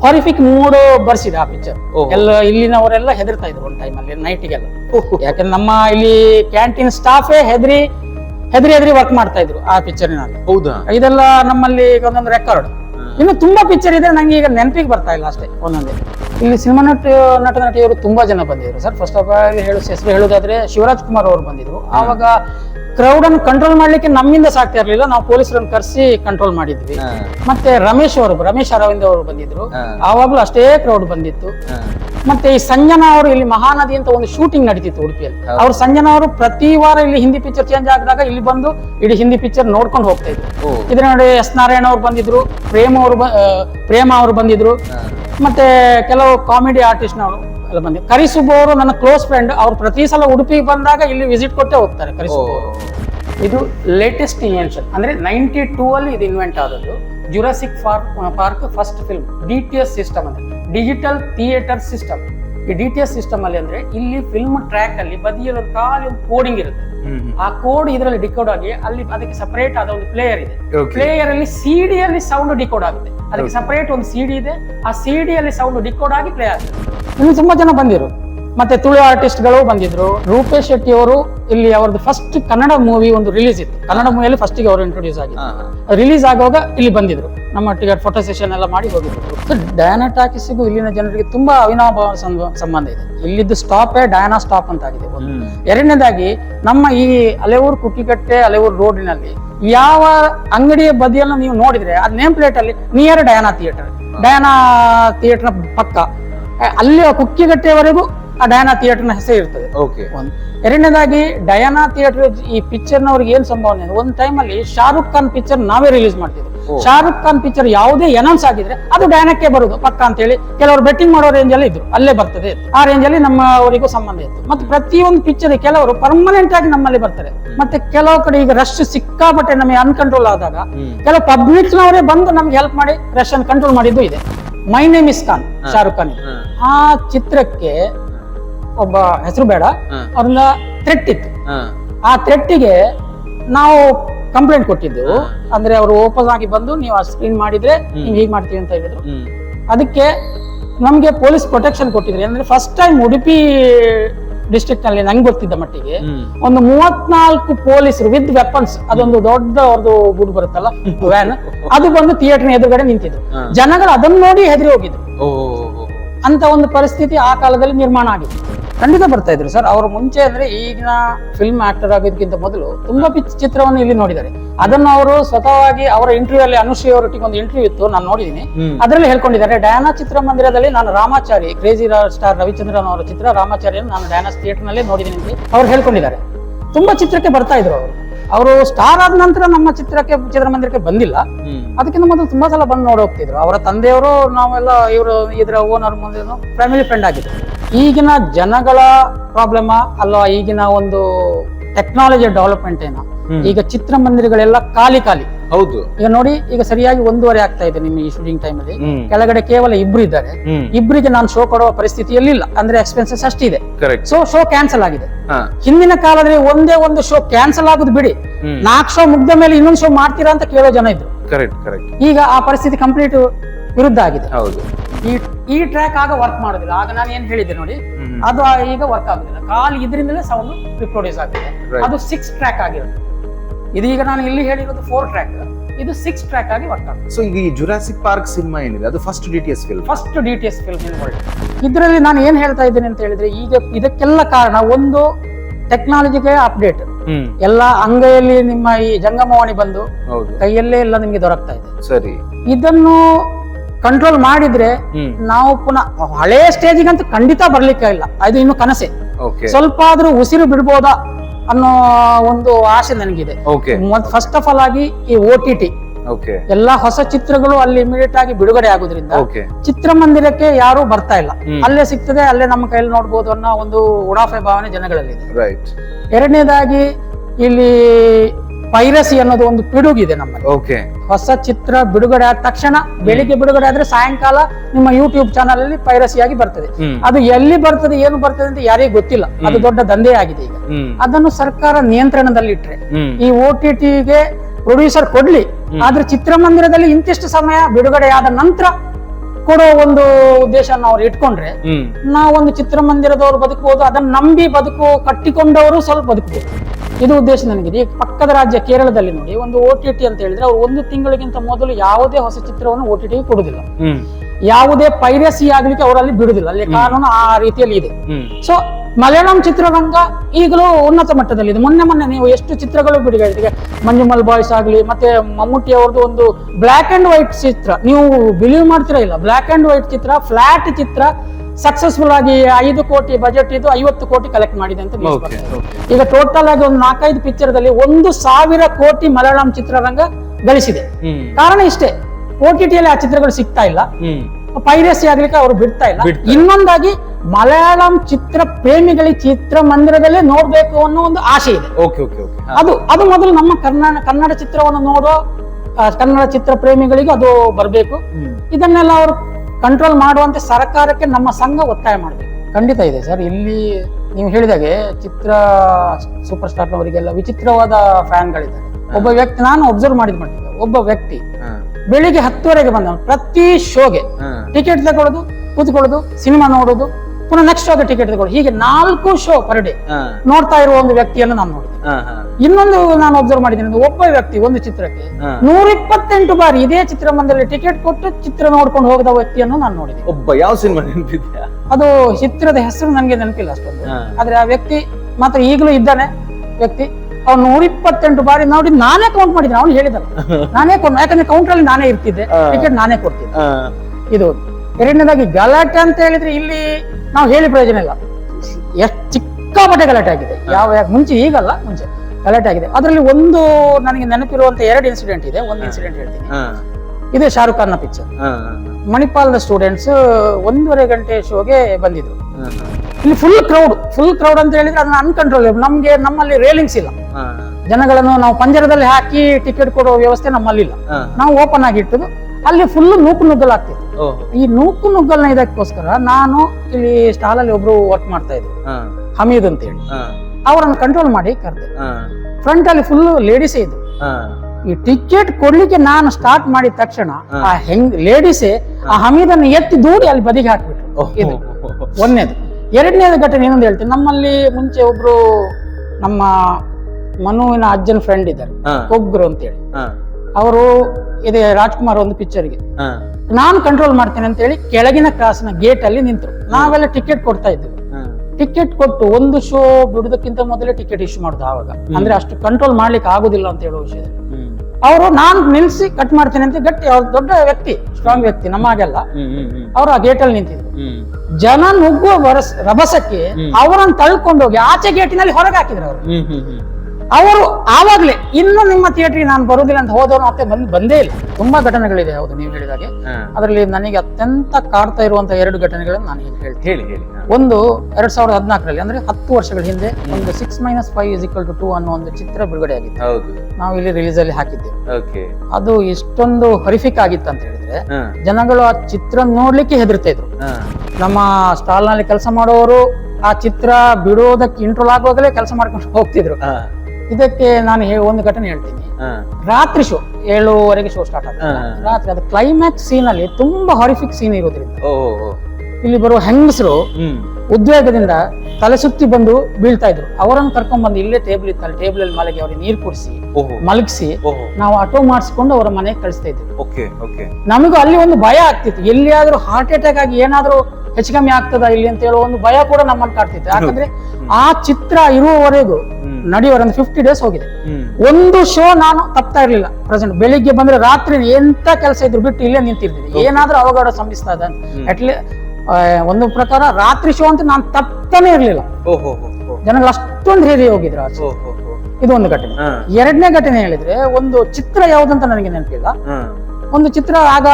ಹೊರಿಫಿಕ್ ಮೂಡ್ ಬರ್ಸಿದೆ ಆ ಪಿಕ್ಚರ್. ಎಲ್ಲ ಇಲ್ಲಿನವರೆಲ್ಲ ಹೆದರ್ತಾ ಇದ್ರು ಒಂದು ಟೈಮಲ್ಲಿ ನೈಟಿಗೆಲ್ಲ ಗೆಲ್ಲ. ಯಾಕಂದ್ರೆ ನಮ್ಮ ಇಲ್ಲಿ ಕ್ಯಾಂಟೀನ್ ಸ್ಟಾಫೇ ಹೆದರಿ ಹೆದರಿ ಹೆದರಿ ವರ್ಕ್ ಮಾಡ್ತಾ ಇದ್ರು ಆ ಪಿಕ್ಚರ್ನಲ್ಲಿ ಹೌದಾ? ಇದೆಲ್ಲ ನಮ್ಮಲ್ಲಿ ಒಂದೊಂದು ರೆಕಾರ್ಡ್ ಇನ್ನು ತುಂಬಾ ಪಿಕ್ಚರ್ ಇದೆ ನಂಗೆ ಈಗ ನೆನಪಿಗೆ ಬರ್ತಾ ಇಲ್ಲ ಅಷ್ಟೇ ಒಂದೊಂದೇ. ಇಲ್ಲಿ ಸಿನಿಮಾ ನಟ ನಟ ನಟಿಯವರು ತುಂಬಾ ಜನ ಬಂದಿದ್ರು. ಸರ್ ಫಸ್ಟ್ ಆಫ್ ಆಲ್ ಹೇಳು ಹೆಸರು ಹೇಳೋದಾದ್ರೆ ಶಿವರಾಜ್ ಕುಮಾರ್ ಅವರು ಬಂದಿದ್ರು. ಆವಾಗ ಕ್ರೌಡ್ ಅನ್ನು ಕಂಟ್ರೋಲ್ ಮಾಡ್ಲಿಕ್ಕೆ ನಮ್ಮಿಂದ ಸಾಕ್ತಾ ಇರ್ಲಿಲ್ಲ. ನಾವು ಪೊಲೀಸರನ್ನು ಕರೆಸಿ ಕಂಟ್ರೋಲ್ ಮಾಡಿದ್ವಿ. ಮತ್ತೆ ರಮೇಶ್ ಅವರು ರಮೇಶ್ ಅರವಿಂದ್ ಅವರು ಬಂದಿದ್ರು. ಆವಾಗ್ಲೂ ಅಷ್ಟೇ ಕ್ರೌಡ್ ಬಂದಿತ್ತು. ಮತ್ತೆ ಈ ಸಂಜನಾ ಅವರು ಇಲ್ಲಿ ಮಹಾನದಿ ಅಂತ ಒಂದು ಶೂಟಿಂಗ್ ನಡೀತಿತ್ತು ಉಡುಪಿಯಲ್ಲಿ. ಅವ್ರು ಸಂಜನಾ ಅವರು ಪ್ರತಿ ವಾರ ಇಲ್ಲಿ ಹಿಂದಿ ಪಿಕ್ಚರ್ ಚೇಂಜ್ ಆಗಿದಾಗ ಇಲ್ಲಿ ಬಂದು ಇಡೀ ಹಿಂದಿ ಪಿಕ್ಚರ್ ನೋಡ್ಕೊಂಡು ಹೋಗ್ತಾ ಇದ್ರು. ಇದ್ರ ನೋಡಿ ಎಸ್ ನಾರಾಯಣ ಅವರು ಬಂದಿದ್ರು ಪ್ರೇಮ ಅವರು ಪ್ರೇಮ ಅವರು ಬಂದಿದ್ರು. ಮತ್ತೆ ಕೆಲವು ಕಾಮಿಡಿ ಆರ್ಟಿಸ್ಟ್ನವರು ಎಲ್ಲ ಬಂದಿದ್ರು ಬಂದೆ ಅವರು ನನ್ನ ಕ್ಲೋಸ್ ಫ್ರೆಂಡ್ ಅವ್ರು ಪ್ರತಿ ಸಲ ಉಡುಪಿಗೆ ಬಂದಾಗ ಇಲ್ಲಿ ವಿಸಿಟ್ ಕೊಟ್ಟೆ ಹೋಗ್ತಾರೆ ಕರಿಸುಬೋರು. ಇದು ಲೇಟೆಸ್ಟ್ ಇನ್ವೆನ್ಷನ್ ಅಂದ್ರೆ ನೈನ್ಟಿ ಟೂ ಅಲ್ಲಿ ಇದು ಇನ್ವೆಂಟ್ ಆದದ್ದು. Jurassic park park first film D T S system ಅಂದ್ರೆ ಡಿಜಿಟಲ್ ಥಿಯೇಟರ್ ಸಿಸ್ಟಮ್ ಈ ಡಿ ಟಿ ಎಸ್ ಸಿಸ್ಟಮ್ ಅಲ್ಲಿ ಅಂದ್ರೆ ಇಲ್ಲಿ ಫಿಲ್ಮ್ ಟ್ರ್ಯಾಕ್ ಅಲ್ಲಿ ಬದಿಯಲ್ಲಿ ಖಾಲಿ ಒಂದು ಕೋಡಿಂಗ್ ಇರುತ್ತೆ. ಆ ಕೋಡ್ ಇದರಲ್ಲಿ ಡಿಕೋಡ್ ಆಗಿ ಅಲ್ಲಿ ಅದಕ್ಕೆ ಸಪರೇಟ್ ಆದ ಒಂದು ಪ್ಲೇಯರ್ ಇದೆ. ಪ್ಲೇಯರ್ ಅಲ್ಲಿ ಸಿಡಿ ಅಲ್ಲಿ ಸೌಂಡ್ ಡಿಕೋಡ್ ಆಗುತ್ತೆ. ಅದಕ್ಕೆ ಸಪರೇಟ್ ಒಂದು ಸಿಡಿ ಇದೆ. ಆ ಸಿಡಿ ಅಲ್ಲಿ ಸೌಂಡ್ ಡಿಕೋಡ್ ಆಗಿ ಪ್ಲೇ ಆಗುತ್ತೆ. ಇನ್ನು ತುಂಬಾ ಜನ ಬಂದಿರು. ಮತ್ತೆ ತುಳು ಆರ್ಟಿಸ್ಟ್ಗಳು ಬಂದಿದ್ರು. ರೂಪೇಶ್ ಶೆಟ್ಟಿ ಅವರು ಇಲ್ಲಿ ಅವ್ರದ್ದು ಫಸ್ಟ್ ಕನ್ನಡ ಮೂವಿ ಒಂದು ರಿಲೀಸ್ ಇತ್ತು. ಕನ್ನಡ ಮೂವಿಯಲ್ಲಿ ಫಸ್ಟ್ಗೆ ಅವರು ಇಂಟ್ರೊಡ್ಯೂಸ್ ಆಗಿ. ರಿಲೀಸ್ ಆಗುವಾಗ ಇಲ್ಲಿ ಬಂದಿದ್ರು. ನಮ್ಮ ಟಿಕೆಟ್ ಫೋಟೋ ಸೆಷನ್ ಎಲ್ಲ ಮಾಡಿ ಹೋಗಿದ್ರು. ಸೊ ಡಯಾನಾ ಟಾಕೀಸಿಗೂ ಇಲ್ಲಿನ ಜನರಿಗೆ ತುಂಬಾ ಅವಿನಾಭಾವ ಸಂಬ- ಸಂಬಂಧ ಇದೆ. ಇಲ್ಲಿದ್ದು ಸ್ಟಾಪೇ ಡಯಾನಾ ಸ್ಟಾಪ್ ಅಂತ ಆಗಿದೆ. ಎರಡನೇದಾಗಿ ನಮ್ಮ ಈ ಅಲೆವೂರು ಕುಕ್ಕಿಕಟ್ಟೆ ಅಲೆವೂರು ರೋಡಿನಲ್ಲಿ ಯಾವ ಅಂಗಡಿಯ ಬದಿಯನ್ನು ನೀವು ನೋಡಿದ್ರೆ ಅದ್ ನೇಮ್ ಪ್ಲೇಟ್ ಅಲ್ಲಿ near Diana theatre Diana theatre ಪಕ್ಕ. ಅ- ಅಲ್ಲಿ ಕುಕ್ಕಿಗಟ್ಟೆವರೆಗೂ ಆ ಡಯಾನಾ ಥಿಯೇಟರ್ನ ಹೆಸರು ಇರ್ತದೆ. ಒಂದು. ಎರಡನೇದಾಗಿ ಡಯಾನಾ ಥಿಯೇಟರ್ ಈ ಪಿಕ್ಚರ್ ನವರಿಗೆ ಏನ್ ಸಂಭಾವನೆ? ಒಂದ್ ಟೈಮ್ ಅಲ್ಲಿ ಶಾರುಖ್ ಖಾನ್ ಪಿಕ್ಚರ್ ನಾವೇ ರಿಲೀಸ್ ಮಾಡ್ತಿದ್ವಿ. ಶಾರುಖ್ ಖಾನ್ ಪಿಕ್ಚರ್ ಯಾವುದೇ ಅನೌನ್ಸ್ ಆಗಿದ್ರೆ ಅದು ಡಯಾನಕ್ಕೆ ಬರುದು ಪಕ್ಕ ಅಂತ ಹೇಳಿ ಕೆಲವರು ಬೆಟ್ಟಿಂಗ್ ಮಾಡೋ ರೇಂಜ್ ಅಲ್ಲಿ ಇದ್ರು ಅಲ್ಲೇ ಬರ್ತದೆ. ಆ ರೇಂಜ್ ಅಲ್ಲಿ ನಮ್ಮವರಿಗೂ ಸಂಬಂಧ ಇತ್ತು. ಮತ್ತೆ ಪ್ರತಿಯೊಂದು ಪಿಕ್ಚರ್ ಕೆಲವರು ಪರ್ಮನೆಂಟ್ ಆಗಿ ನಮ್ಮಲ್ಲಿ ಬರ್ತಾರೆ. ಮತ್ತೆ ಕೆಲವು ಕಡೆ ಈಗ ರಶ್ ಸಿಕ್ಕಾಪಟ್ಟೆ ನಮಗೆ ಅನ್ಕಂಟ್ರೋಲ್ ಆದಾಗ ಕೆಲವು ಪಬ್ಲಿಕ್ ನವರೇ ಬಂದು ನಮ್ಗೆ ಹೆಲ್ಪ್ ಮಾಡಿ ರಶ್ ಅನ್ನು ಕಂಟ್ರೋಲ್ ಮಾಡಿದ್ದು ಇದೆ. My name is Khan Shahrukh Khan ಆ ಚಿತ್ರಕ್ಕೆ ಒಬ್ಬ ಹೆಸರು ಬೇಡ. ಅವ್ರನ್ನ ಥ್ರೆಟ್ ಇತ್ತು. ಆ ಥ್ರೆಟ್ಟಿಗೆ ನಾವು ಕಂಪ್ಲೇಂಟ್ ಕೊಟ್ಟಿದ್ದು. ಅಂದ್ರೆ ಅವರು ಓಪನ್ ಆಗಿ ಬಂದು ನೀವು ಆ ಸ್ಕ್ರೀನ್ ಮಾಡಿದ್ರೆ ನೀವು ಹೀಗೆ ಮಾಡ್ತೀವಿ ಅಂತ ಹೇಳಿದ್ರು. ಅದಕ್ಕೆ ನಮಗೆ ಪೊಲೀಸ್ ಪ್ರೊಟೆಕ್ಷನ್ ಕೊಟ್ಟಿದ್ರು. ಅಂದ್ರೆ ಫಸ್ಟ್ ಟೈಮ್ ಉಡುಪಿ ಡಿಸ್ಟ್ರಿಕ್ಟ್ನಲ್ಲಿ ನಂಗೆ ಗೊತ್ತಿದ್ದ ಮಟ್ಟಿಗೆ ಒಂದು ಮೂವತ್ನಾಲ್ಕು ಪೊಲೀಸರು ವಿತ್ ವೆಪನ್ಸ್ ಅದೊಂದು ದೊಡ್ಡ ಅವ್ರದ್ದು ಗುಡ್ ಬರುತ್ತಲ್ಲ ವ್ಯಾನ್ ಅದು ಬಂದು ಥಿಯೇಟರ್ ಎದುರುಗಡೆ ನಿಂತಿದ್ರು. ಜನಗಳು ಅದನ್ನ ನೋಡಿ ಹೆದರಿ ಹೋಗಿದ್ರು. ಅಂತ ಒಂದು ಪರಿಸ್ಥಿತಿ ಆ ಕಾಲದಲ್ಲಿ ನಿರ್ಮಾಣ ಆಗಿತ್ತು. ಖಂಡಿತ ಬರ್ತಾ ಇದ್ರು ಸರ್. ಅವರು ಮುಂಚೆ ಅಂದ್ರೆ ಈಗಿನ ಫಿಲ್ಮ್ ಆಕ್ಟರ್ ಆಗೋದಕ್ಕಿಂತ ಮೊದಲು ತುಂಬಾ ಪಿಚ್ ಚಿತ್ರವನ್ನು ಇಲ್ಲಿ ನೋಡಿದ್ದಾರೆ. ಅದನ್ನು ಅವರು ಸ್ವತಃವಾಗಿ ಅವರ ಇಂಟರ್ವ್ಯೂ ಅಲ್ಲಿ ಅನುಶ್ರೀ ಅವರೊಟ್ಟಿಗೆ ಒಂದು ಇಂಟರ್ವ್ಯೂ ಇತ್ತು ನಾನು ನೋಡಿದೀನಿ. ಅದರಲ್ಲಿ ಹೇಳ್ಕೊಂಡಿದ್ದಾರೆ ಡಯಾನಾ ಚಿತ್ರಮಂದಿರದಲ್ಲಿ ನಾನು ರಾಮಾಚಾರಿ ಕ್ರೇಜಿ ಸ್ಟಾರ್ ರವಿಚಂದ್ರನ್ ಅವರ ಚಿತ್ರ ರಾಮಾಚಾರಿಯನ್ನು ನಾನು ಡಯಾನಾ ಥಿಯೇಟರ್ ನಲ್ಲೇ ನೋಡಿದ್ದೀನಿ ಅಂತ ಅವ್ರು ಹೇಳ್ಕೊಂಡಿದ್ದಾರೆ. ತುಂಬಾ ಚಿತ್ರಕ್ಕೆ ಬರ್ತಾ ಇದ್ರು ಅವರು. ಅವರು ಸ್ಟಾರ್ ಆದ ನಂತರ ನಮ್ಮ ಚಿತ್ರಕ್ಕೆ ಚಿತ್ರಮಂದಿರಕ್ಕೆ ಬಂದಿಲ್ಲ. ಅದಕ್ಕಿಂತ ಮೊದಲು ತುಂಬಾ ಸಲ ಬಂದು ನೋಡಿ ಹೋಗ್ತಿದ್ರು. ಅವರ ತಂದೆಯವರು ನಾವೆಲ್ಲ ಇವರು ಇದರ ಓನರ್ ಮುಂದೆ ಫ್ಯಾಮಿಲಿ ಫ್ರೆಂಡ್ ಆಗಿದ್ರು. ಈಗಿನ ಜನಗಳ ಪ್ರಾಬ್ಲಮ್ ಅಲ್ವಾ? ಈಗಿನ ಒಂದು ಟೆಕ್ನಾಲಜಿ ಡೆವಲಪ್ಮೆಂಟ್ ಏನ? ಈಗ ಚಿತ್ರಮಂದಿರಗಳೆಲ್ಲ ಖಾಲಿ ಖಾಲಿ. ಹೌದು. ಈಗ ನೋಡಿ ಈಗ ಸರಿಯಾಗಿ ಒಂದೂವರೆ ಆಗ್ತಾ ಇದೆ ನಿಮ್ಮ ಈ ಶೂಟಿಂಗ್ ಟೈಮ್ ಅಲ್ಲಿ. ಕೆಳಗಡೆ ಕೇವಲ ಇಬ್ರು ಇದ್ದಾರೆ. ಇಬ್ಬರಿಗೆ ನಾನು ಶೋ ಕೊಡುವ ಪರಿಸ್ಥಿತಿಯಲ್ಲಿ ಇಲ್ಲ. ಅಂದ್ರೆ ಎಕ್ಸ್ಪೆನ್ಸಸ್ ಅಷ್ಟಿದೆ ಸೊ ಶೋ ಕ್ಯಾನ್ಸಲ್ ಆಗಿದೆ. ಹಿಂದಿನ ಕಾಲದಲ್ಲಿ ಒಂದೇ ಒಂದು ಶೋ ಕ್ಯಾನ್ಸಲ್ ಆಗುದು ಬಿಡಿ. ನಾಕ್ ನಾಲ್ಕು ಶೋ ಮುಗ್ದ ಮೇಲೆ ಇನ್ನೊಂದು ಶೋ ಮಾಡ್ತೀರಾ ಅಂತ ಕೇಳೋ ಜನ ಇದ್ರು. ಈಗ ಆ ಪರಿಸ್ಥಿತಿ ಕಂಪ್ಲೀಟ್ ವಿರುದ್ಧ ಆಗಿದೆ. ಹೌದು. ಈ ಈ ಟ್ರ್ಯಾಕ್ ಆಗ ವರ್ಕ್ ಮಾಡೋದಿಲ್ಲ. ಆಗ ನಾನು ಏನ್ ಹೇಳಿದೆ ನೋಡಿ ಅದು ಈಗ ವರ್ಕ್ ಆಗುದಿಲ್ಲ. ಕಾಲ್ ಇದರಿಂದಲೇ ಸೌಂಡ್ ರಿಪ್ರೊಡ್ಯೂಸ್ ಆಗುತ್ತೆ ಅದು ಸಿಕ್ಸ್ ಟ್ರ್ಯಾಕ್ ಆಗಿರುತ್ತೆ. ಇದೀಗ ನಾನು ಇಲ್ಲಿ ಹೇಳಿರೋದು ಫೋರ್ ಟ್ರ್ಯಾಕ್ ಇದು ಸಿಕ್ಸ್ ಟ್ರ್ಯಾಕ್ ಆಗಿ ವರ್ಕ್ ಆಗುತ್ತೆ. ಸೊ ಈಗ ಈ ಜುರಾಸಿಕ್ ಪಾರ್ಕ್ ಸಿನಿಮಾ ಏನಿದೆ? ಅದು first D T S film first D T S film in world ಇದರಲ್ಲಿ ನಾನು ಏನ್ ಹೇಳ್ತಾ ಇದ್ದೇನೆ ಅಂತ ಹೇಳಿದ್ರೆ ಈಗ ಇದಕ್ಕೆಲ್ಲ ಕಾರಣ ಒಂದು ಟೆಕ್ನಾಲಜಿಗೆ ಅಪ್ಡೇಟ್ ಎಲ್ಲ ಅಂಗೈಯಲ್ಲಿ ನಿಮ್ಮ ಈ ಜಂಗಮವಾಣಿ ಬಂದು ಹೌದು. ಕೈಯಲ್ಲೇ ಎಲ್ಲ ನಿಮಗೆ ದೊರಕ್ತಾ ಇದೆ. ಸರಿ. ಇದನ್ನು ಕಂಟ್ರೋಲ್ ಮಾಡಿದ್ರೆ ನಾವು ಪುನಃ ಹಳೆ ಸ್ಟೇಜಿಗಂತೂ ಖಂಡಿತ ಬರ್ಲಿಕ್ಕೆ ಇಲ್ಲ. ಅದು ಇನ್ನು ಕನಸೆ. ಸ್ವಲ್ಪ ಆದ್ರೂ ಉಸಿರು ಬಿಡ್ಬೋದಾ? ಅನ್ನೋ ಒಂದು ಆಸೆ ನನಗಿದೆ. ಓಕೆ ಫಸ್ಟ್ ಆಫ್ ಆಲ್ ಆಗಿ ಈ ಓ ಟಿ ಎಲ್ಲಾ ಹೊಸ ಚಿತ್ರಗಳು ಅಲ್ಲಿ ಇಮಿಡಿಯೇಟ್ ಆಗಿ ಬಿಡುಗಡೆ ಆಗೋದ್ರಿಂದ ಚಿತ್ರಮಂದಿರಕ್ಕೆ ಯಾರು ಬರ್ತಾ ಇಲ್ಲ. ಅಲ್ಲೇ ಸಿಗ್ತದೆ ಅಲ್ಲೇ ನಮ್ಮ ಕೈಯಲ್ಲಿ ನೋಡ್ಬೋದು ಅನ್ನೋ ಒಂದು ಉಡಾಫೆ ಭಾವನೆ ಜನಗಳಲ್ಲಿ ರೈಟ್ ಎರಡನೇದಾಗಿ ಇಲ್ಲಿ ಪೈರಸಿ ಅನ್ನೋದು ಒಂದು ಪಿಡುಗಿದೆ ನಮ್ಮಲ್ಲಿ. ಓಕೆ ಹೊಸ ಚಿತ್ರ ಬಿಡುಗಡೆ ಆದ ತಕ್ಷಣ ಬೆಳಿಗ್ಗೆ ಬಿಡುಗಡೆ ಆದ್ರೆ ಸಾಯಂಕಾಲ ನಿಮ್ಮ ಯೂಟ್ಯೂಬ್ ಚಾನಲ್ ಅಲ್ಲಿ ಪೈರಸಿಯಾಗಿ ಬರ್ತದೆ. ಅದು ಎಲ್ಲಿ ಬರ್ತದೆ ಏನು ಬರ್ತದೆ ಅಂತ ಯಾರಿಗೂ ಗೊತ್ತಿಲ್ಲ. ಅದು ದೊಡ್ಡ ದಂಧೆ ಆಗಿದೆ ಈಗ. ಅದನ್ನು ಸರ್ಕಾರ ನಿಯಂತ್ರಣದಲ್ಲಿ ಇಟ್ರೆ ಈ ಓ ಟಿ ಟಿಗೆ ಪ್ರೊಡ್ಯೂಸರ್ ಕೊಡ್ಲಿ ಆದ್ರೆ ಚಿತ್ರಮಂದಿರದಲ್ಲಿ ಇಂತಿಷ್ಟು ಸಮಯ ಬಿಡುಗಡೆಯಾದ ನಂತರ ಕೊಡೋ ಒಂದು ಉದ್ದೇಶ ಅವ್ರು ಇಟ್ಕೊಂಡ್ರೆ ನಾವು ನಾವೊಂದು ಚಿತ್ರಮಂದಿರದವರು ಬದುಕಬಹುದು ಅದನ್ನ ನಂಬಿ ಬದುಕು ಕಟ್ಟಿಕೊಂಡವರು ಸ್ವಲ್ಪ ಬದುಕಬಹುದು ಇದು ಉದ್ದೇಶ ನನಗಿದೆ. ಈಗ ಪಕ್ಕದ ರಾಜ್ಯ ಕೇರಳದಲ್ಲಿ ನೋಡಿ ಒಂದು ಓ ಟಿ ಟಿ ಅಂತ ಹೇಳಿದ್ರೆ ಅವ್ರು ಒಂದು ತಿಂಗಳಿಗಿಂತ ಮೊದಲು ಯಾವುದೇ ಹೊಸ ಚಿತ್ರವನ್ನು ಓ ಟಿ ಟಿ ಕೊಡುದಿಲ್ಲ ಯಾವುದೇ ಪೈರಸಿ ಆಗ್ಲಿಕ್ಕೆ ಅವರಲ್ಲಿ ಬಿಡುದಿಲ್ಲ. ಅಲ್ಲಿ ಕಾನೂನು ಆ ರೀತಿಯಲ್ಲಿ ಇದೆ. ಸೊ ಮಲಯಾಳಂ ಚಿತ್ರರಂಗ ಈಗಲೂ ಉನ್ನತ ಮಟ್ಟದಲ್ಲಿ ಇದೆ ಮೊನ್ನೆ ಮೊನ್ನೆ ನೀವು ಎಷ್ಟು ಚಿತ್ರಗಳು ಬಿಡುಗಡೆ ಮಂಜುಮಲ್ ಬಾಯ್ಸ್ ಆಗಲಿ ಮತ್ತೆ ಮಮ್ಮೂಟಿ ಅವ್ರದ್ದು ಒಂದು ಬ್ಲ್ಯಾಕ್ ಅಂಡ್ ವೈಟ್ ಚಿತ್ರ. ನೀವು ಬಿಲೀವ್ ಮಾಡ್ತೀರಾ ಇಲ್ಲ? ಬ್ಲ್ಯಾಕ್ ಅಂಡ್ ವೈಟ್ ಚಿತ್ರ ಫ್ಲಾಟ್ ಚಿತ್ರ ಸಕ್ಸಸ್ಫುಲ್ ಆಗಿ ಐದು ಕೋಟಿ ಬಜೆಟ್ ಇದು ಐವತ್ತು ಕೋಟಿ ಕಲೆಕ್ಟ್ ಮಾಡಿದೆ ಅಂತ ಈಗ ಟೋಟಲ್ ಆಗಿ ಒಂದು ನಾಲ್ಕೈದು ಪಿಕ್ಚರ್ದಲ್ಲಿ ಒಂದು ಸಾವಿರ ಕೋಟಿ ಮಲಯಾಳಂ ಚಿತ್ರರಂಗ ಗಳಿಸಿದೆ. ಕಾರಣ ಇಷ್ಟೇ. ಓ ಟಿ ಟಿಯಲ್ಲಿ ಆ ಚಿತ್ರಗಳು ಸಿಗ್ತಾ ಇಲ್ಲ. ಪೈರಸಿ ಆಗ್ಲಿಕ್ಕೆ ಅವರು ಬಿಡ್ತಾ ಇಲ್ಲ. ಇನ್ನೊಂದಾಗಿ ಮಲಯಾಳಂ ಚಿತ್ರ ಪ್ರೇಮಿಗಳಿಗೆ ಚಿತ್ರಮಂದಿರದಲ್ಲೇ ನೋಡ್ಬೇಕು ಅನ್ನೋ ಒಂದು ಆಸೆ ಇದೆ. ಓಕೆ ಓಕೆ ಓಕೆ ಅದು ಅದು ಮೊದಲು ನಮ್ಮ ಕನ್ನಡ ಕನ್ನಡ ಚಿತ್ರವನ್ನು ನೋಡೋ ಕನ್ನಡ ಚಿತ್ರ ಪ್ರೇಮಿಗಳಿಗೆ ಅದು ಬರಬೇಕು. ಇದನ್ನೆಲ್ಲ ಅವರು ಕಂಟ್ರೋಲ್ ಮಾಡುವಂತೆ ಸರ್ಕಾರಕ್ಕೆ ನಮ್ಮ ಸಂಘ ಒತ್ತಾಯ ಮಾಡಬೇಕು. ಖಂಡಿತ ಇದೆ ಸರ್. ಇಲ್ಲಿ ನೀವು ಹೇಳಿದಾಗೆ ಚಿತ್ರ ಸೂಪರ್ ಸ್ಟಾರ್ನವರಿಗೆಲ್ಲ ವಿಚಿತ್ರವಾದ ಫ್ಯಾನ್ಗಳಿದ್ದಾರೆ. ಒಬ್ಬ ವ್ಯಕ್ತಿ ನಾನು ಒಬ್ಸರ್ವ್ ಮಾಡಿದ್ ಮಾಡ್ತಿದ್ದೆ ಒಬ್ಬ ವ್ಯಕ್ತಿ ಬೆಳಿಗ್ಗೆ ಹತ್ತುವರೆಗೆ ಬಂದ ಪ್ರತಿ ಶೋಗೆ ಟಿಕೆಟ್ ತಗೊಳ್ಳೋದು ಕೂತ್ಕೊಳ್ಳೋದು ಸಿನಿಮಾ ನೋಡೋದು ಪುನಃ ನೆಕ್ಸ್ಟ್ ಶೋಗೆ ಟಿಕೆಟ್ ತಗೊಳ್ಳೋದು. ಹೀಗೆ ನಾಲ್ಕು ಶೋ ಪರ್ ಡೇ ನೋಡ್ತಾ ಇರುವ ಒಂದು ವ್ಯಕ್ತಿಯನ್ನು ನಾನು ನೋಡಿದೆ. ಇನ್ನೊಂದು ನಾನು ಅಬ್ಸರ್ವ್ ಮಾಡಿದ್ದೀನಿ ಒಬ್ಬ ವ್ಯಕ್ತಿ ಒಂದು ಚಿತ್ರಕ್ಕೆ ಹಾ. ನೂರ ಇಪ್ಪತ್ತೆಂಟು ಬಾರಿ ಇದೇ ಚಿತ್ರಮಂದಿರದಲ್ಲಿ ಟಿಕೆಟ್ ಕೊಟ್ಟು ಚಿತ್ರ ನೋಡ್ಕೊಂಡು ಹೋಗದ ವ್ಯಕ್ತಿಯನ್ನು ನಾನು ನೋಡಿದೆ. ಒಬ್ಬ ಯಾವ ಸಿನಿಮಾ ನೆನಪಿದ್ಯಾ? ಅದು ಚಿತ್ರದ ಹೆಸರು ನನಗೆ ನೆನಪಿಲ್ಲ ಅಷ್ಟೊಂದು. ಆದ್ರೆ ಆ ವ್ಯಕ್ತಿ ಮಾತ್ರ ಈಗಲೂ ಇದ್ದಾನೆ ವ್ಯಕ್ತಿ. ಅವ್ನು ನೂರ ಇಪ್ಪತ್ತೆಂಟು ಬಾರಿ ನೋಡಿ ನಾನೇ ಕೌಂಟ್ ಮಾಡಿದ್ರೆ ಅವ್ನು ಹೇಳಿದಲ್ಲ. ನಾನೇ ಯಾಕಂದ್ರೆ ಕೌಂಟರ್ ಅಲ್ಲಿ ನಾನೇ ಇರ್ತಿದ್ದೆ. ಟಿಕೆಟ್ ನಾನೇ ಕೊಡ್ತಿದ್ದೆ. ಇದು ಎರಡನೇದಾಗಿ ಗಲಾಟೆ ಅಂತ ಹೇಳಿದ್ರೆ ಇಲ್ಲಿ ನಾವು ಹೇಳಿ ಪ್ರಯೋಜನ ಇಲ್ಲ. ಎಷ್ಟು ಚಿಕ್ಕಾಪಟ್ಟೆ ಗಲಾಟೆ ಆಗಿದೆ. ಯಾವ ಯಾಕೆ ಮುಂಚೆ ಈಗಲ್ಲ ಮುಂಚೆ ಗಲಾಟೆ ಆಗಿದೆ. ಅದರಲ್ಲಿ ಒಂದು ನನಗೆ ನೆನಪಿರುವಂತ ಎರಡು ಇನ್ಸಿಡೆಂಟ್ ಇದೆ. ಒಂದು ಇನ್ಸಿಡೆಂಟ್ ಹೇಳ್ತೀನಿ. ಇದೇ ಶಾರುಖ್ ಖಾನ್ನ ಪಿಕ್ಚರ್ ಹಾ ಮಣಿಪಾಲದ ಸ್ಟೂಡೆಂಟ್ಸ್ ಒಂದೂವರೆ ಗಂಟೆ ಶೋಗೆ ಬಂದಿದ್ರು. ಇಲ್ಲಿ ಫುಲ್ ಕ್ರೌಡ್ ಫುಲ್ ಕ್ರೌಡ್ ಅಂತ ಹೇಳಿದ್ರೆ ಅದನ್ನ ಅನ್ಕಂಟ್ರೋಲ್ ನಮ್ಗೆ ನಮ್ಮಲ್ಲಿ ರೇಲಿಂಗ್ಸ್ ಇಲ್ಲ. ಜನಗಳನ್ನು ನಾವು ಪಂಜರದಲ್ಲಿ ಹಾಕಿ ಟಿಕೆಟ್ ಕೊಡೋ ವ್ಯವಸ್ಥೆ ನಮ್ಮಲ್ಲಿ ಇಲ್ಲ. ನಾವು ಓಪನ್ ಆಗಿ ಇಟ್ಟದು ಅಲ್ಲಿ ಫುಲ್ ನೂಕು ನುಗ್ಗಲ್ ಆಗ್ತಿತ್ತು. ಈ ನೂಕು ನುಗ್ಗಲ್ನ ಇದಕ್ಕೋಸ್ಕರ ನಾನು ಇಲ್ಲಿ ಸ್ಟಾಲ್ ಅಲ್ಲಿ ಒಬ್ರು ವರ್ಕ್ ಮಾಡ್ತಾ ಇದ್ರು. ಹಮೀದ್ ಅಂತ ಹೇಳಿ ಅವರನ್ನು ಕಂಟ್ರೋಲ್ ಮಾಡಿ ಕರೆದೆ. ಫ್ರಂಟ್ ಅಲ್ಲಿ ಫುಲ್ ಲೇಡೀಸೇ ಇದ್ರು. ಈ ಟಿಕೆಟ್ ಕೊಡ್ಲಿಕ್ಕೆ ನಾನು ಸ್ಟಾರ್ಟ್ ಮಾಡಿದ ತಕ್ಷಣ ಆ ಹೆಂಗ್ ಲೇಡೀಸ್ ಆ ಹಮೀದನ್ನು ಎತ್ತಿ ದೂಡಿ ಅಲ್ಲಿ ಬದಿಗೆ ಹಾಕ್ಬಿಟ್ರು. ಇದು ಒಂದನೇದು. ಎರಡನೇದು ಘಟನೆ ಇನ್ನೊಂದು ಹೇಳ್ತೀನಿ. ನಮ್ಮಲ್ಲಿ ಮುಂಚೆ ಒಬ್ರು ನಮ್ಮ ಮನುವಿನ ಅಜ್ಜನ ಫ್ರೆಂಡ್ ಇದ್ದಾರೆ. ಒಬ್ರು ಅಂತ ಹೇಳಿ ಅವರು ಇದೆ ರಾಜ್ಕುಮಾರ್ ಒಂದು ಪಿಕ್ಚರ್ಗೆ ನಾನು ಕಂಟ್ರೋಲ್ ಮಾಡ್ತೇನೆ ಅಂತ ಹೇಳಿ ಕೆಳಗಿನ ಕ್ರಾಸ್ನ ಗೇಟ್ ಅಲ್ಲಿ ನಿಂತರು. ನಾವೆಲ್ಲ ಟಿಕೆಟ್ ಕೊಡ್ತಾ ಇದ್ವಿ. ಟಿಕೆಟ್ ಕೊಟ್ಟು ಒಂದು ಶೋ ಬಿಡುದಕ್ಕಿಂತ ಮೊದಲೇ ಟಿಕೆಟ್ ಇಶ್ಯೂ ಮಾಡುದು ಆವಾಗ. ಅಂದ್ರೆ ಅಷ್ಟು ಕಂಟ್ರೋಲ್ ಮಾಡ್ಲಿಕ್ಕೆ ಆಗುದಿಲ್ಲ ಅಂತ ಹೇಳೋ ಹ್ಮ್. ಅವರು ನಾನು ನಿಲ್ಸಿ ಕಟ್ ಮಾಡ್ತೇನೆ ಅಂತ ಗಟ್ಟಿ ಅವ್ರ ದೊಡ್ಡ ವ್ಯಕ್ತಿ ಸ್ಟ್ರಾಂಗ್ ವ್ಯಕ್ತಿ ನಮ್ಮ ಹಾಗೆಲ್ಲ. ಅವರು ಆ ಗೇಟ್ ಅಲ್ಲಿ ನಿಂತಿದ್ರು. ಜನ ನುಗ್ಗುವ ರಭಸಕ್ಕೆ ಅವರನ್ನು ತಳ್ಕೊಂಡು ಹೋಗಿ ಆಚೆ ಗೇಟಿನಲ್ಲಿ ಹೊರಗೆ ಹಾಕಿದ್ರು ಅವರು. ಅವರು ಆವಾಗ್ಲೇ ಇನ್ನು ನಿಮ್ಮ ಥಿಯೇಟ್ರಿಗೆ ನಾನು ಬರುದಿಲ್ಲ ಅಂತ ಹೋದವರು ಮತ್ತೆ ಬಂದ್ ಬಂದೇ ಇಲ್ಲ. ತುಂಬಾ ಘಟನೆಗಳಿದೆ ಹೌದು ನೀವು ಹೇಳಿದಾಗೆ. ಅದರಲ್ಲಿ ನನಗೆ ಅತ್ಯಂತ ಕಾಡ್ತಾ ಇರುವಂತಹ ಎರಡು ಘಟನೆಗಳನ್ನು ನಾನು ಈಗ ಹೇಳ್ತೀನಿ. ಹೇಳಿ ಹೇಳಿ ಒಂದು ಎರಡ್ ಸಾವಿರದ ಹದಿನಾಲ್ಕರಲ್ಲಿ ಅಂದ್ರೆ ಹತ್ತು ವರ್ಷಗಳ ಹಿಂದೆ ಒಂದು six minus five is equal to two ಅನ್ನೋ ಒಂದು ಚಿತ್ರ ಬಿಡುಗಡೆ ಆಗಿತ್ತು. ಹೌದು. ನಾವು ಇಲ್ಲಿ ರಿಲೀಸ್ ಅಲ್ಲಿ ಹಾಕಿದ್ದೇವೆ. ಅದು ಎಷ್ಟೊಂದು ಹರಿಫಿಕ್ ಆಗಿತ್ತು ಅಂತ ಹೇಳಿದ್ರೆ ಜನಗಳು ಆ ಚಿತ್ರ ನೋಡ್ಲಿಕ್ಕೆ ಹೆದರ್ತಾ ಇದ್ರು. ನಮ್ಮ ಸ್ಟಾಲ್ನಲ್ಲಿ ಕೆಲಸ ಮಾಡೋರು ಆ ಚಿತ್ರ ಬಿಡೋದಕ್ಕೆ ಇಂಟ್ರೋಲ್ ಆಗುವಾಗಲೇ ಕೆಲಸ ಮಾಡ್ಕೊಂಡು ಹೋಗ್ತಿದ್ರು. ಇದಕ್ಕೆ ನಾನು ಹೇ- ಒಂದು ಘಟನೆ ಹೇಳ್ತೀನಿ. ರಾತ್ರಿ ಶೋ ಏಳುವರೆಗೆ ಶೋ ಸ್ಟಾರ್ಟ್ ಆಗುತ್ತೆ. ಹಾ. ರಾತ್ರಿ ಅದು ಕ್ಲೈಮ್ಯಾಕ್ಸ್ ಸೀನ್ ಅಲ್ಲಿ ತುಂಬಾ ಹಾರಿಫಿಕ್ ಸೀನ್ ಇರೋದ್ರಿಂದ. ಓ ಇಲ್ಲಿ ಬರುವ ಹೆಂಗಸರು ಹ್ಮ್. ಉದ್ವೇಗದಿಂದ ತಲೆ ಸುತ್ತಿ ಬಂದು ಬೀಳ್ತಾ ಇದ್ರು. ಅವರನ್ನು ಕರ್ಕೊಂಡ್ ಬಂದು ಇಲ್ಲೇ ಟೇಬಲ್ ಇತ್ತಲ್ಲ ಟೇಬಲ್ ಅಲ್ಲಿ ಮಲಗಿ ಅವ್ರಿಗೆ ನೀರು ಕುಡಿಸಿ ಓಹೋ. ಮಲಗಿಸಿ ಓಹೋ. ನಾವು ಆಟೋ ಮಾಡಿಸ್ಕೊಂಡು ಅವರ ಮನೆಗೆ ಕಳಿಸ್ತಾ ಇದ್ವಿ. Okay okay. ನಮಗೂ ಅಲ್ಲಿ ಒಂದು ಭಯ ಆಗ್ತಿತ್ತು. ಎಲ್ಲಿಯಾದ್ರೂ ಹಾರ್ಟ್ ಅಟ್ಯಾಕ್ ಆಗಿ ಏನಾದ್ರೂ ಹೆಚ್ಚು ಕಮ್ಮಿ ಆಗ್ತದ ಇಲ್ಲಿ ಅಂತ ಹೇಳೋ ಒಂದು ಭಯ ಕೂಡ ನಮ್ಮನ್ನು ಕಾಡ್ತಿತ್ತು. ಯಾಕಂದ್ರೆ ಆ ಚಿತ್ರ ಇರುವವರೆಗೂ ನಡೆಯುವರೆ ನಡೆಯುವ ಒಂದು ಫಿಫ್ಟಿ ಡೇಸ್ ಹೋಗಿದೆ. ಒಂದು ಶೋ ನಾನು ತಪ್ತಾ ಇರ್ಲಿಲ್ಲ ಪ್ರೆಸೆಂಟ್ ಬೆಳಿಗ್ಗೆ ಬಂದ್ರೆ ರಾತ್ರಿ ಎಂತ ಕೆಲಸ ಇದ್ರು ಬಿಟ್ಟು ಇಲ್ಲೇ ನಿಂತಿರ್ತೀನಿ. ಏನಾದ್ರೂ ಅವಘಡ ಸಂಭವಿಸ್ತಾ ಇದೆ ಅಟ್ಲಿ ಒಂದು ಪ್ರಕಾರ ರಾತ್ರಿ ಶೋ ಅಂತ ನಾನು ತಪ್ತಾನೆ ಇರ್ಲಿಲ್ಲ. ಜನಗಳು ಅಷ್ಟೊಂದು ಹೇರಿ ಹೋಗಿದ್ರು. ಇದು ಒಂದು ಘಟನೆ. ಎರಡನೇ ಘಟನೆ ಹೇಳಿದ್ರೆ ಒಂದು ಚಿತ್ರ ಯಾವ್ದಂತ ನನಗೆ ನೆನಪಿಲ್ಲ. ಒಂದು ಚಿತ್ರ ಆಗ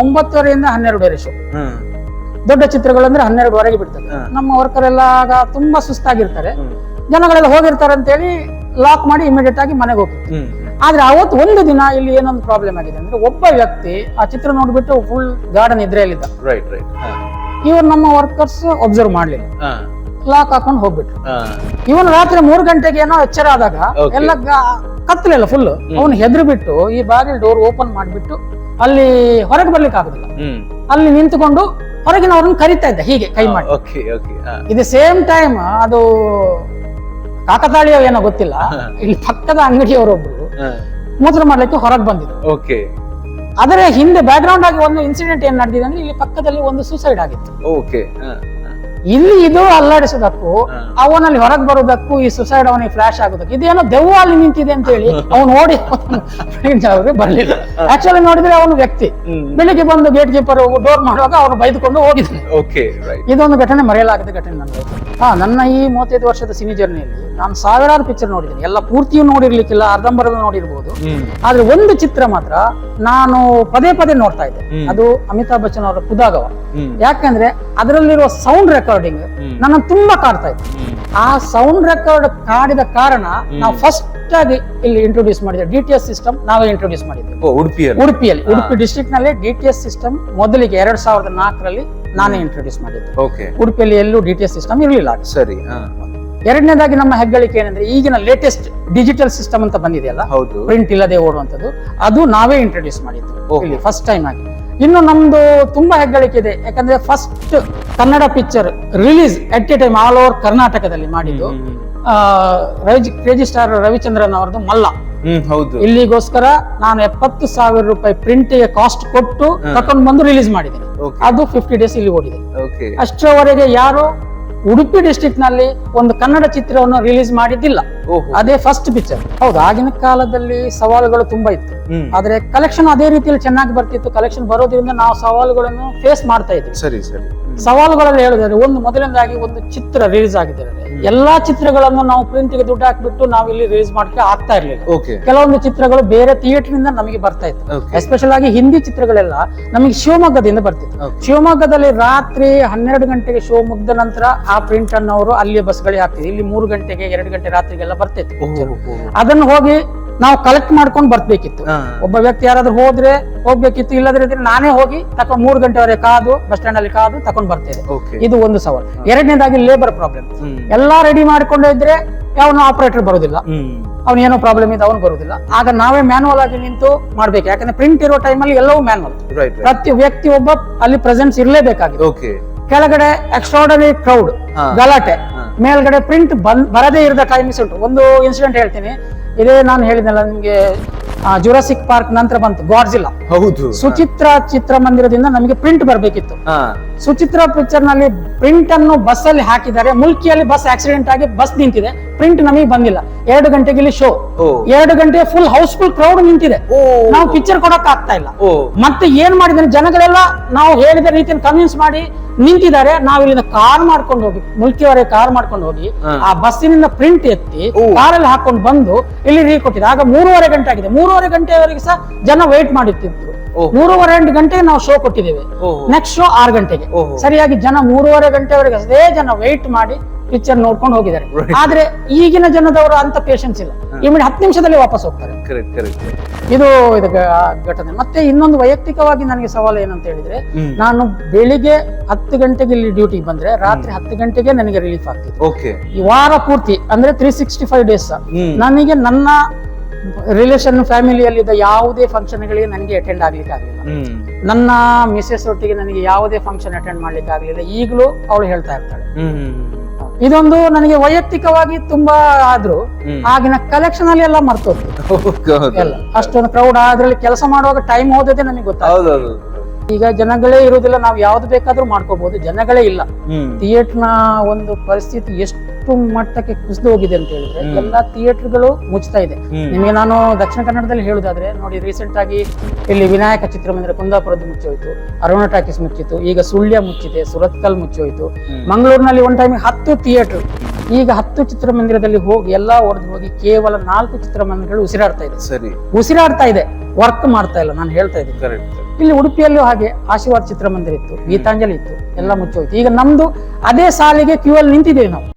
ಒಂಬತ್ತುವರೆಯಿಂದ ಹನ್ನೆರಡುವರೆ ಶೋ ಹ್ಮ್ ಚಿತ್ರಗಳು ಅಂದ್ರೆ ಹನ್ನೆರಡುವರೆಗೆ ಬಿಡ್ತದೆ. ನಮ್ಮ ವರ್ಕರ್ ಎಲ್ಲ ಆಗ ತುಂಬಾ ಸುಸ್ತಾಗಿರ್ತಾರೆ. ಜನಗಳೆಲ್ಲ ಹೋಗಿರ್ತಾರೆ ಅಂತೇಳಿ ಲಾಕ್ ಮಾಡಿ ಇಮಿಡಿಯೇಟ್ ಆಗಿ ಮನೆಗೆ ಹೋಗ್ತಾರೆ. ಆದ್ರೆ ಅವತ್ತು ಒಂದು ದಿನ ಇಲ್ಲಿ ಏನೊಂದು ಪ್ರಾಬ್ಲಮ್ ಆಗಿದೆ ಅಂದ್ರೆ ಒಬ್ಬ ವ್ಯಕ್ತಿ ಆ ಚಿತ್ರ ನೋಡ್ಬಿಟ್ಟು ಫುಲ್ ಗಾರ್ಡನ್ ಇದ್ರೆಯಲ್ಲಿದ್ದ ರೈಟ್ ರೈಟ್ ಹಾ. ಇವ್ರು ನಮ್ಮ ವರ್ಕರ್ಸ್ ಒಬ್ಸರ್ವ್ ಮಾಡ್ಲಿಲ್ಲ. ಲಾಕ್ ಹಾಕೊಂಡು ಹೋಗ್ಬಿಟ್ರು. ಇವನು ರಾತ್ರಿ ಮೂರ್ ಗಂಟೆಗೆ ಏನೋ ಎಚ್ಚರ ಆದಾಗ ಎಲ್ಲ ಕತ್ತಲಿಲ್ಲ ಕತ್ತಲೆಲ್ಲ ಫುಲ್ ಅವನು ಹೆದ್ರು ಬಿಟ್ಟು ಈ ಬಾಗಿಲು ಡೋರ್ ಓಪನ್ ಮಾಡ್ಬಿಟ್ಟು ಅಲ್ಲಿ ಹೊರಗೆ ಬರ್ಲಿಕ್ಕೆ ಆಗುದಿಲ್ಲ ಅಲ್ಲಿ ನಿಂತುಕೊಂಡು ಹೊರಗಿನವ್ರನ್ನ ಕರಿತಾ ಇದ್ದ ಹೀಗೆ ಕೈ ಮಾಡಿ. ಓಕೆ ಓಕೆ ಇದು ಸೇಮ್ ಟೈಮ್ ಅದು ಕಾಕತಾಳೀಯ ಏನೋ ಗೊತ್ತಿಲ್ಲ. ಇಲ್ಲಿ ಪಕ್ಕದ ಅಂಗಡಿಯವರೊಬ್ರು ಮೂತ್ರ ಮಾಡ್ಲಿಕ್ಕೆ ಹೊರಗೆ ಬಂದಿದ್ರು. ಓಕೆ ಅದರ ಹಿಂದೆ ಬ್ಯಾಕ್ ಗ್ರೌಂಡ್ ಆಗಿ ಒಂದು ಇನ್ಸಿಡೆಂಟ್ ಏನ್ ನಡೆದಿದೆ ಅಂದ್ರೆ ಇಲ್ಲಿ ಪಕ್ಕದಲ್ಲಿ ಒಂದು ಸೂಸೈಡ್ ಆಗಿತ್ತು. ಓಕೆ ಇಲ್ಲಿ ಇದು ಅಲ್ಲಾಡಿಸೋದಕ್ಕೂ. ಅವನಲ್ಲಿ ಹೊರಗೆ ಬರೋದಕ್ಕೂ ಈ ಸುಸೈಡ್ ಅವನಿಗೆ ಫ್ಲಾಶ್ ಆಗೋದಕ್ಕೂ. ಇದೇನೋ ದೆವ್ವ ಅಲ್ಲಿ ನಿಂತಿದೆ ಅಂತ ಹೇಳಿ ಅವನು ಓಡಿ ಅವ್ರಿಗೆ ಬರ್ಲಿಲ್ಲ. ಆಕ್ಚುಲಿ ನೋಡಿದ್ರೆ ಅವನು ವ್ಯಕ್ತಿ. ಬೆಳಿಗ್ಗೆ ಬಂದು ಗೇಟ್ ಕೀಪರ್ ಡೋರ್ ಮಾಡುವಾಗ ಅವ್ರು ಬೈದುಕೊಂಡು ಹೋಗಿದ್ದಾನೆ. ಇದೊಂದು ಘಟನೆ ಮರೆಯಲಾಗದ ಘಟನೆ ನನಗೆ. ಹಾ ನನ್ನ ಈ ಮೂವತ್ತೈದು ವರ್ಷದ ಸಿನಿ ಜರ್ನಿಯಲ್ಲಿ ನಾನು ಸಾವಿರಾರು ಪಿಕ್ಚರ್ ನೋಡಿದ್ದೀನಿ. ಎಲ್ಲ ಪೂರ್ತಿಯೂ ನೋಡಿರ್ಲಿಕ್ಕಿಲ್ಲ ಅರ್ಧಂಬರ್ಧ ನೋಡಿರ್ಬೋದು. ಆದ್ರೆ ಒಂದು ಚಿತ್ರ ಮಾತ್ರ ನಾನು ಪದೇ ಪದೇ ನೋಡ್ತಾ ಇದ್ದೆ. ಅದು ಅಮಿತಾಬ್ ಬಚ್ಚನ್ ಅವರ ಕುದಾಗವ. ಯಾಕಂದ್ರೆ ಅದರಲ್ಲಿರುವ ಸೌಂಡ್ ರೆಕಾರ್ಡಿಂಗ್ ನನ್ನ ತುಂಬಾ ಕಾಡ್ತಾ ಇತ್ತು. ಆ ಸೌಂಡ್ ರೆಕಾರ್ಡ್ ಕಾಡಿದ ಕಾರಣ ನಾವು ಫಸ್ಟ್ ಆಗಿ ಇಲ್ಲಿ ಇಂಟ್ರೊಡ್ಯೂಸ್ ಮಾಡಿದ್ವಿ. ಡಿ ಟಿ ಎಸ್ ಸಿಸ್ಟಮ್ ನಾವೇ ಇಂಟ್ರೊಡ್ಯೂಸ್ ಮಾಡಿದ್ವಿ. ಉಡುಪಿಯಲ್ಲಿ. ಉಡುಪಿಯಲ್ಲಿ. ಉಡುಪಿ ಡಿಸ್ಟ್ರಿಕ್ಟ್ನಲ್ಲಿ ಡಿ ಟಿ ಎಸ್ ಸಿಸ್ಟಮ್ ಮೊದಲಿಗೆ ಎರಡ್ ಸಾವಿರದ ನಾಲ್ಕರಲ್ಲಿ ನಾನೇ ಇಂಟ್ರೊಡ್ಯೂಸ್ ಮಾಡಿದ್ದೆ. ಓಕೆ ಉಡುಪಿಯಲ್ಲಿ ಎಲ್ಲೂ ಡಿ ಟಿ ಎಸ್ ಸಿಸ್ಟಮ್ ಇರಲಿಲ್ಲ ಸರಿ ಎರಡನೇದಾಗಿ ನಮ್ಮ ಹೆಗ್ಗಳಿಕೆ ಏನಂದ್ರೆ ಈಗಿನ ಲೇಟೆಸ್ಟ್ ಡಿಜಿಟಲ್ ಸಿಸ್ಟಮ್ ಅಂತ ಬಂದಿದೆಯಲ್ಲ? ಹೌದು. ಪ್ರಿಂಟ್ ಇಲ್ಲದೆ ಓಡುವಂತದ್ದು ಅದು ನಾವೇ ಇಂಟ್ರೊಡ್ಯೂಸ್ ಮಾಡಿದ್ದು. ಫಸ್ಟ್ ಟೈಮ್ ಆಗಿ. ಇನ್ನು ನಮ್ದು ತುಂಬಾ ಹೆಗ್ಗಳಿಕೆ ಇದೆ. ಯಾಕಂದ್ರೆ first Kannada picture release at a time all over ಕರ್ನಾಟಕದಲ್ಲಿ ಮಾಡಿದ್ದು. ಕ್ರೇಜಿ ಸ್ಟಾರ್ ರವಿಚಂದ್ರನ್ ಅವರದ್ದು ಮಲ್ಲ. ಹೌದು. ಇಲ್ಲಿಗೋಸ್ಕರ ನಾನು ಎಪ್ಪತ್ತು ಸಾವಿರ ರೂಪಾಯಿ ಪ್ರಿಂಟಿಗೆ ಕಾಸ್ಟ್ ಕೊಟ್ಟು ತಕೊಂಡು ಬಂದು ರಿಲೀಸ್ ಮಾಡಿದೆ. ಅದು ಫಿಫ್ಟಿ ಡೇಸ್ ಇಲ್ಲಿ ಓಡಿದೆ. ಅಷ್ಟರವರೆಗೆ ಯಾರು ಉಡುಪಿ ಡಿಸ್ಟಿಕ್ನಲ್ಲಿ ಒಂದು ಕನ್ನಡ ಚಿತ್ರವನ್ನು ರಿಲೀಸ್ ಮಾಡಿದ್ದಿಲ್ಲ. ಅದೇ ಫಸ್ಟ್ ಪಿಕ್ಚರ್ ಹೌದು ಆಗಿನ ಕಾಲದಲ್ಲಿ ಸವಾಲುಗಳು ತುಂಬಾ ಇತ್ತು. ಆದ್ರೆ ಕಲೆಕ್ಷನ್ ಅದೇ ರೀತಿಯಲ್ಲಿ ಚೆನ್ನಾಗಿ ಬರ್ತಿತ್ತು. ಕಲೆಕ್ಷನ್ ಬರೋದ್ರಿಂದ ನಾವು ಸವಾಲುಗಳನ್ನು ಫೇಸ್ ಮಾಡ್ತಾ ಇದ್ವಿ. ಸರಿ ಸರಿ. ಸವಾಲುಗಳಲ್ಲಿ ಹೇಳಿದ್ರೆ ಒಂದು ಮೊದಲನೇದಾಗಿ ಒಂದು ಚಿತ್ರ ರಿಲೀಸ್ ಆಗಿದ್ದಾರೆ ಎಲ್ಲಾ ಚಿತ್ರಗಳನ್ನು ನಾವು ಪ್ರಿಂಟ್ಗೆ ದುಡ್ಡು ಹಾಕ್ಬಿಟ್ಟು ನಾವು ಇಲ್ಲಿ ರಿಲೀಸ್ ಮಾಡಕ್ಕೆ ಆಗ್ತಾ ಇರ್ಲಿಲ್ಲ. ಓಕೆ ಕೆಲವೊಂದು ಚಿತ್ರಗಳು ಬೇರೆ ಥಿಯೇಟರ್ನಿಂದ ನಮಗೆ ಬರ್ತಾ ಇತ್ತು. ಎಸ್ಪೆಷಲ್ ಆಗಿ ಹಿಂದಿ ಚಿತ್ರಗಳೆಲ್ಲ ನಮಗೆ ಶಿವಮೊಗ್ಗದಿಂದ ಬರ್ತಿತ್ತು. ಶಿವಮೊಗ್ಗದಲ್ಲಿ ರಾತ್ರಿ ಹನ್ನೆರಡು ಗಂಟೆಗೆ ಶೋ ಮುಗ್ದ ನಂತರ ಆ ಪ್ರಿಂಟ್ ಅನ್ನು ಅವರು ಬಸ್ ಬಸ್ಗಳಿಗೆ ಹಾಕ್ತಿದ್ರು. ಇಲ್ಲಿ ಮೂರು ಗಂಟೆಗೆ ಎರಡು ಗಂಟೆ ರಾತ್ರಿಗೆಲ್ಲ ಬರ್ತಿತ್ತು ಅದನ್ನ ಅದನ್ನು ಹೋಗಿ ನಾವು ಕಲೆಕ್ಟ್ ಮಾಡ್ಕೊಂಡು ಬರ್ಬೇಕಿತ್ತು. ಒಬ್ಬ ವ್ಯಕ್ತಿ ಯಾರಾದ್ರೂ ಹೋದ್ರೆ ಹೋಗ್ಬೇಕಿತ್ತು ಇಲ್ಲದ್ರೆ ಇದ್ರೆ ನಾನೇ ಹೋಗಿ ತಕೊಂಡ್ ಮೂರು ಗಂಟೆವರೆಗೆ ಕಾದು ಬಸ್ ಸ್ಟ್ಯಾಂಡ್ ಅಲ್ಲಿ ಕಾದು ತಕೊಂಡ್ ಬರ್ತೇನೆ. ಇದು ಒಂದು ಸವಾಲು. ಎರಡನೇದಾಗಿ ಲೇಬರ್ ಪ್ರಾಬ್ಲಮ್ ಎಲ್ಲಾ ರೆಡಿ ಮಾಡ್ಕೊಂಡು ಇದ್ರೆ ಯಾವನು ಆಪರೇಟರ್ ಬರೋದಿಲ್ಲ. ಏನೋ ಪ್ರಾಬ್ಲಮ್ ಇದೆ ಅವನು ಬರುದಿಲ್ಲ. ಆಗ ನಾವೇ ಮ್ಯಾನುವಲ್ ಆಗಿ ನಿಂತು ಮಾಡ್ಬೇಕು. ಯಾಕಂದ್ರೆ ಪ್ರಿಂಟ್ ಇರೋ ಟೈಮಲ್ಲಿ ಎಲ್ಲವೂ ಮ್ಯಾನುವಲ್ ಪ್ರತಿ ವ್ಯಕ್ತಿ ಒಬ್ಬ ಅಲ್ಲಿ ಪ್ರೆಸೆನ್ಸ್ ಇರಲೇಬೇಕಾಗಿದೆ. ಕೆಳಗಡೆ ಎಕ್ಸ್ಟ್ರಾಡರಿ ಕ್ರೌಡ್. ಗಲಾಟೆ. ಮೇಲ್ಗಡೆ ಪ್ರಿಂಟ್ ಬಂದ್ ಬರದೇ ಇರದ ಟೈಮಿಂಗ್ಸ್ ಉಂಟು. ಒಂದು ಇನ್ಸಿಡೆಂಟ್ ಹೇಳ್ತೀನಿ. ಇದೇ ನಾನು ಹೇಳಿದ್ನಲ್ಲ ನಿಮ್ಗೆ ಜುರಾಸಿಕ್ ಪಾರ್ಕ್ ನಂತರ ಬಂತು ಗಾಡ್ಜಿಲ್ಲ ಹೌದು. ಸುಚಿತ್ರ ಮಂದಿರದಿಂದ ನಮಗೆ ಪ್ರಿಂಟ್ ಬರಬೇಕಿತ್ತು. ಸುಚಿತ್ರ ಪಿಕ್ಚರ್ನಲ್ಲಿ ಪ್ರಿಂಟ್ ಅನ್ನು ಬಸ್ ಅಲ್ಲಿ ಹಾಕಿದ್ದಾರೆ. ಮುಲ್ಕಿಯಲ್ಲಿ ಬಸ್ ಆಕ್ಸಿಡೆಂಟ್ ಆಗಿ ಬಸ್ ನಿಂತಿದೆ. ಪ್ರಿಂಟ್ ನಮಗೆ ಬಂದಿಲ್ಲ. ಎರಡು ಗಂಟೆಗೆ ಇಲ್ಲಿ ಶೋ ಎರಡು ಗಂಟೆ ಫುಲ್ ಹೌಸ್ಫುಲ್ ಕ್ರೌಡ್ ನಿಂತಿದೆ. ನಾವು ಪಿಕ್ಚರ್ ಕೊಡಕ್ ಆಗ್ತಾ ಇಲ್ಲ. ಮತ್ತೆ ಏನ್ ಮಾಡಿದ್ರೆ ಜನಗಳೆಲ್ಲ ನಾವು ಹೇಳಿದ ರೀತಿಯಲ್ಲಿ ಕನ್ವಿನ್ಸ್ ಮಾಡಿ ನಿಂತಿದ್ದಾರೆ. ನಾವು ಇಲ್ಲಿಂದ ಕಾರ್ ಮಾಡ್ಕೊಂಡು ಹೋಗಿ ಮುಲ್ಕಿಯವರೆಗೆ ಕಾರ್ ಮಾಡ್ಕೊಂಡು ಹೋಗಿ ಆ ಬಸ್ಸಿನಿಂದ ಪ್ರಿಂಟ್ ಎತ್ತಿ. ಕಾರಲ್ಲಿ ಹಾಕೊಂಡು ಬಂದು ಇಲ್ಲಿ ರೀ ಕೊಟ್ಟಿದೆ ಆಗ ಮೂರುವರೆ ಗಂಟೆ ಆಗಿದೆ. ಮೂರುವರೆ ಗಂಟೆವರೆಗೆ ಸಹ ಜನ ವೇಟ್ ಮಾಡುತ್ತಿದ್ರು ಮೂರುವರೆ ಎಂಟು ಗಂಟೆಗೆ ನಾವು ಶೋ ಕೊಟ್ಟಿದ್ದೇವೆ. ನೆಕ್ಸ್ಟ್ ಶೋ ಆರು ಗಂಟೆಗೆ. ಸರಿಯಾಗಿ ಜನ ಮೂರುವರೆ ಗಂಟೆವರೆಗೆ ಅದೇ ಜನ ವೇಟ್ ಮಾಡಿ ಪಿಕ್ಚರ್ ನೋಡ್ಕೊಂಡು ಹೋಗಿದ್ದಾರೆ. ಆದ್ರೆ ಈಗಿನ ಜನದವರು ಅಂತ ಪೇಷನ್ಸ್ ಇಲ್ಲ. ಇಮಿಡಿ ಹತ್ತು ನಿಮಿಷದಲ್ಲಿ ವಾಪಸ್ ಹೋಗ್ತಾರೆ. ಕರೆಕ್ಟ್ ಕರೆಕ್ಟ್ ಇದು ಇದು ಘಟನೆ. ಮತ್ತೆ ಇನ್ನೊಂದು ವೈಯಕ್ತಿಕವಾಗಿ ನನಗೆ ಸವಾಲು ಏನಂತ ಹೇಳಿದ್ರೆ ನಾನು ಬೆಳಿಗ್ಗೆ ಹತ್ತು ಗಂಟೆಗೆ ಇಲ್ಲಿ ಡ್ಯೂಟಿಗೆ ಬಂದ್ರೆ ರಾತ್ರಿ ಹತ್ತು ಗಂಟೆಗೆ ನನಗೆ ರಿಲೀಫ್ ಆಗ್ತಿತ್ತು. ಈ ವಾರ ಪೂರ್ತಿ ಅಂದ್ರೆ ತ್ರೀ ಸಿಕ್ಸ್ಟಿ ಫೈವ್ ಡೇಸ್ ನನಗೆ ನನ್ನ ರಿಲೇಷನ್ ಫ್ಯಾಮಿಲಿಯಲ್ಲಿದ್ದ ಯಾವುದೇ ಫಂಕ್ಷನ್ಗಳಿಗೆ ನನಗೆ ಅಟೆಂಡ್ ಆಗ್ಲಿಕ್ಕೆ ಆಗಲಿಲ್ಲ. ನನ್ನ ಮಿಸೆಸ್ ಒಟ್ಟಿಗೆ ನನಗೆ ಯಾವುದೇ ಫಂಕ್ಷನ್ ಅಟೆಂಡ್ ಮಾಡ್ಲಿಕ್ಕೆ ಆಗಲಿಲ್ಲ. ಈಗಲೂ ಅವಳು ಹೇಳ್ತಾ ಇರ್ತಾಳೆ. ಇದೊಂದು ನನಗೆ ವೈಯಕ್ತಿಕವಾಗಿ ತುಂಬಾ ಆದ್ರೂ. ಆಗಿನ ಕಲೆಕ್ಷನ್ ಅಲ್ಲಿ ಎಲ್ಲ ಮರ್ತೋದು ಅಷ್ಟೊಂದು ಕ್ರೌಡ್ ಅದ್ರಲ್ಲಿ ಕೆಲಸ ಮಾಡುವಾಗ ಟೈಮ್ ಹೋದದೆ ನನಗೆ ಗೊತ್ತಾಗ ಈಗ ಜನಗಳೇ ಇರುವುದಿಲ್ಲ ನಾವು ಯಾವ್ದು ಬೇಕಾದ್ರೂ ಮಾಡ್ಕೋಬಹುದು ಜನಗಳೇ ಇಲ್ಲ. ಥಿಯೇಟರ್ನ ಒಂದು ಪರಿಸ್ಥಿತಿ ಎಷ್ಟು ಮಟ್ಟಕ್ಕೆ ಕುಸಿದು ಹೋಗಿದೆ ಅಂತ ಹೇಳಿದ್ರೆ ಎಲ್ಲ ಎಲ್ಲಾ ಥಿಯೇಟರ್ಗಳು ಮುಚ್ತಾ ಇದೆ. ನಿಮಗೆ ನಾನು ದಕ್ಷಿಣ ಕನ್ನಡದಲ್ಲಿ ಹೇಳುದಾದ್ರೆ ನೋಡಿ ರೀಸೆಂಟ್ ಆಗಿ ಇಲ್ಲಿ ವಿನಾಯಕ ಚಿತ್ರಮಂದಿರ ಕುಂದಾಪುರದ್ದು ಮುಚ್ಚೋಯ್ತು ಅರುಣ ಟಾಕೀಸ್ ಮುಚ್ಚಿತು ಈಗ ಸುಳ್ಯ ಮುಚ್ಚಿದೆ ಸುರತ್ಕಲ್ ಮುಚ್ಚೋಯ್ತು. ಮಂಗಳೂರಿನಲ್ಲಿ ಒಂದ್ ಟೈಮ್ ಹತ್ತು ಥಿಯೇಟರ್. ಈಗ ಹತ್ತು ಚಿತ್ರಮಂದಿರದಲ್ಲಿ ಹೋಗಿ ಎಲ್ಲಾ ಹೊಡೆದು ಹೋಗಿ ಕೇವಲ ನಾಲ್ಕು ಚಿತ್ರಮಂದಿರಗಳು ಉಸಿರಾಡ್ತಾ ಇದೆ. ಸರಿ. ಉಸಿರಾಡ್ತಾ ಇದೆ. ವರ್ಕ್ ಮಾಡ್ತಾ ಇಲ್ಲ ನಾನು ಹೇಳ್ತಾ ಇದ್ದೀನಿ. ಇಲ್ಲಿ ಉಡುಪಿಯಲ್ಲೂ ಹಾಗೆ ಆಶೀರ್ವಾದ ಚಿತ್ರಮಂದಿರ ಇತ್ತು ಗೀತಾಂಜಲಿ ಇತ್ತು ಎಲ್ಲ ಮುಚ್ಚೋಯ್ತು. ಈಗ ನಮ್ದು ಅದೇ ಸಾಲಿಗೆ ಕ್ಯೂ ಅಲ್ಲಿ ನಿಂತಿದ್ದೇವೆ ನಾವು.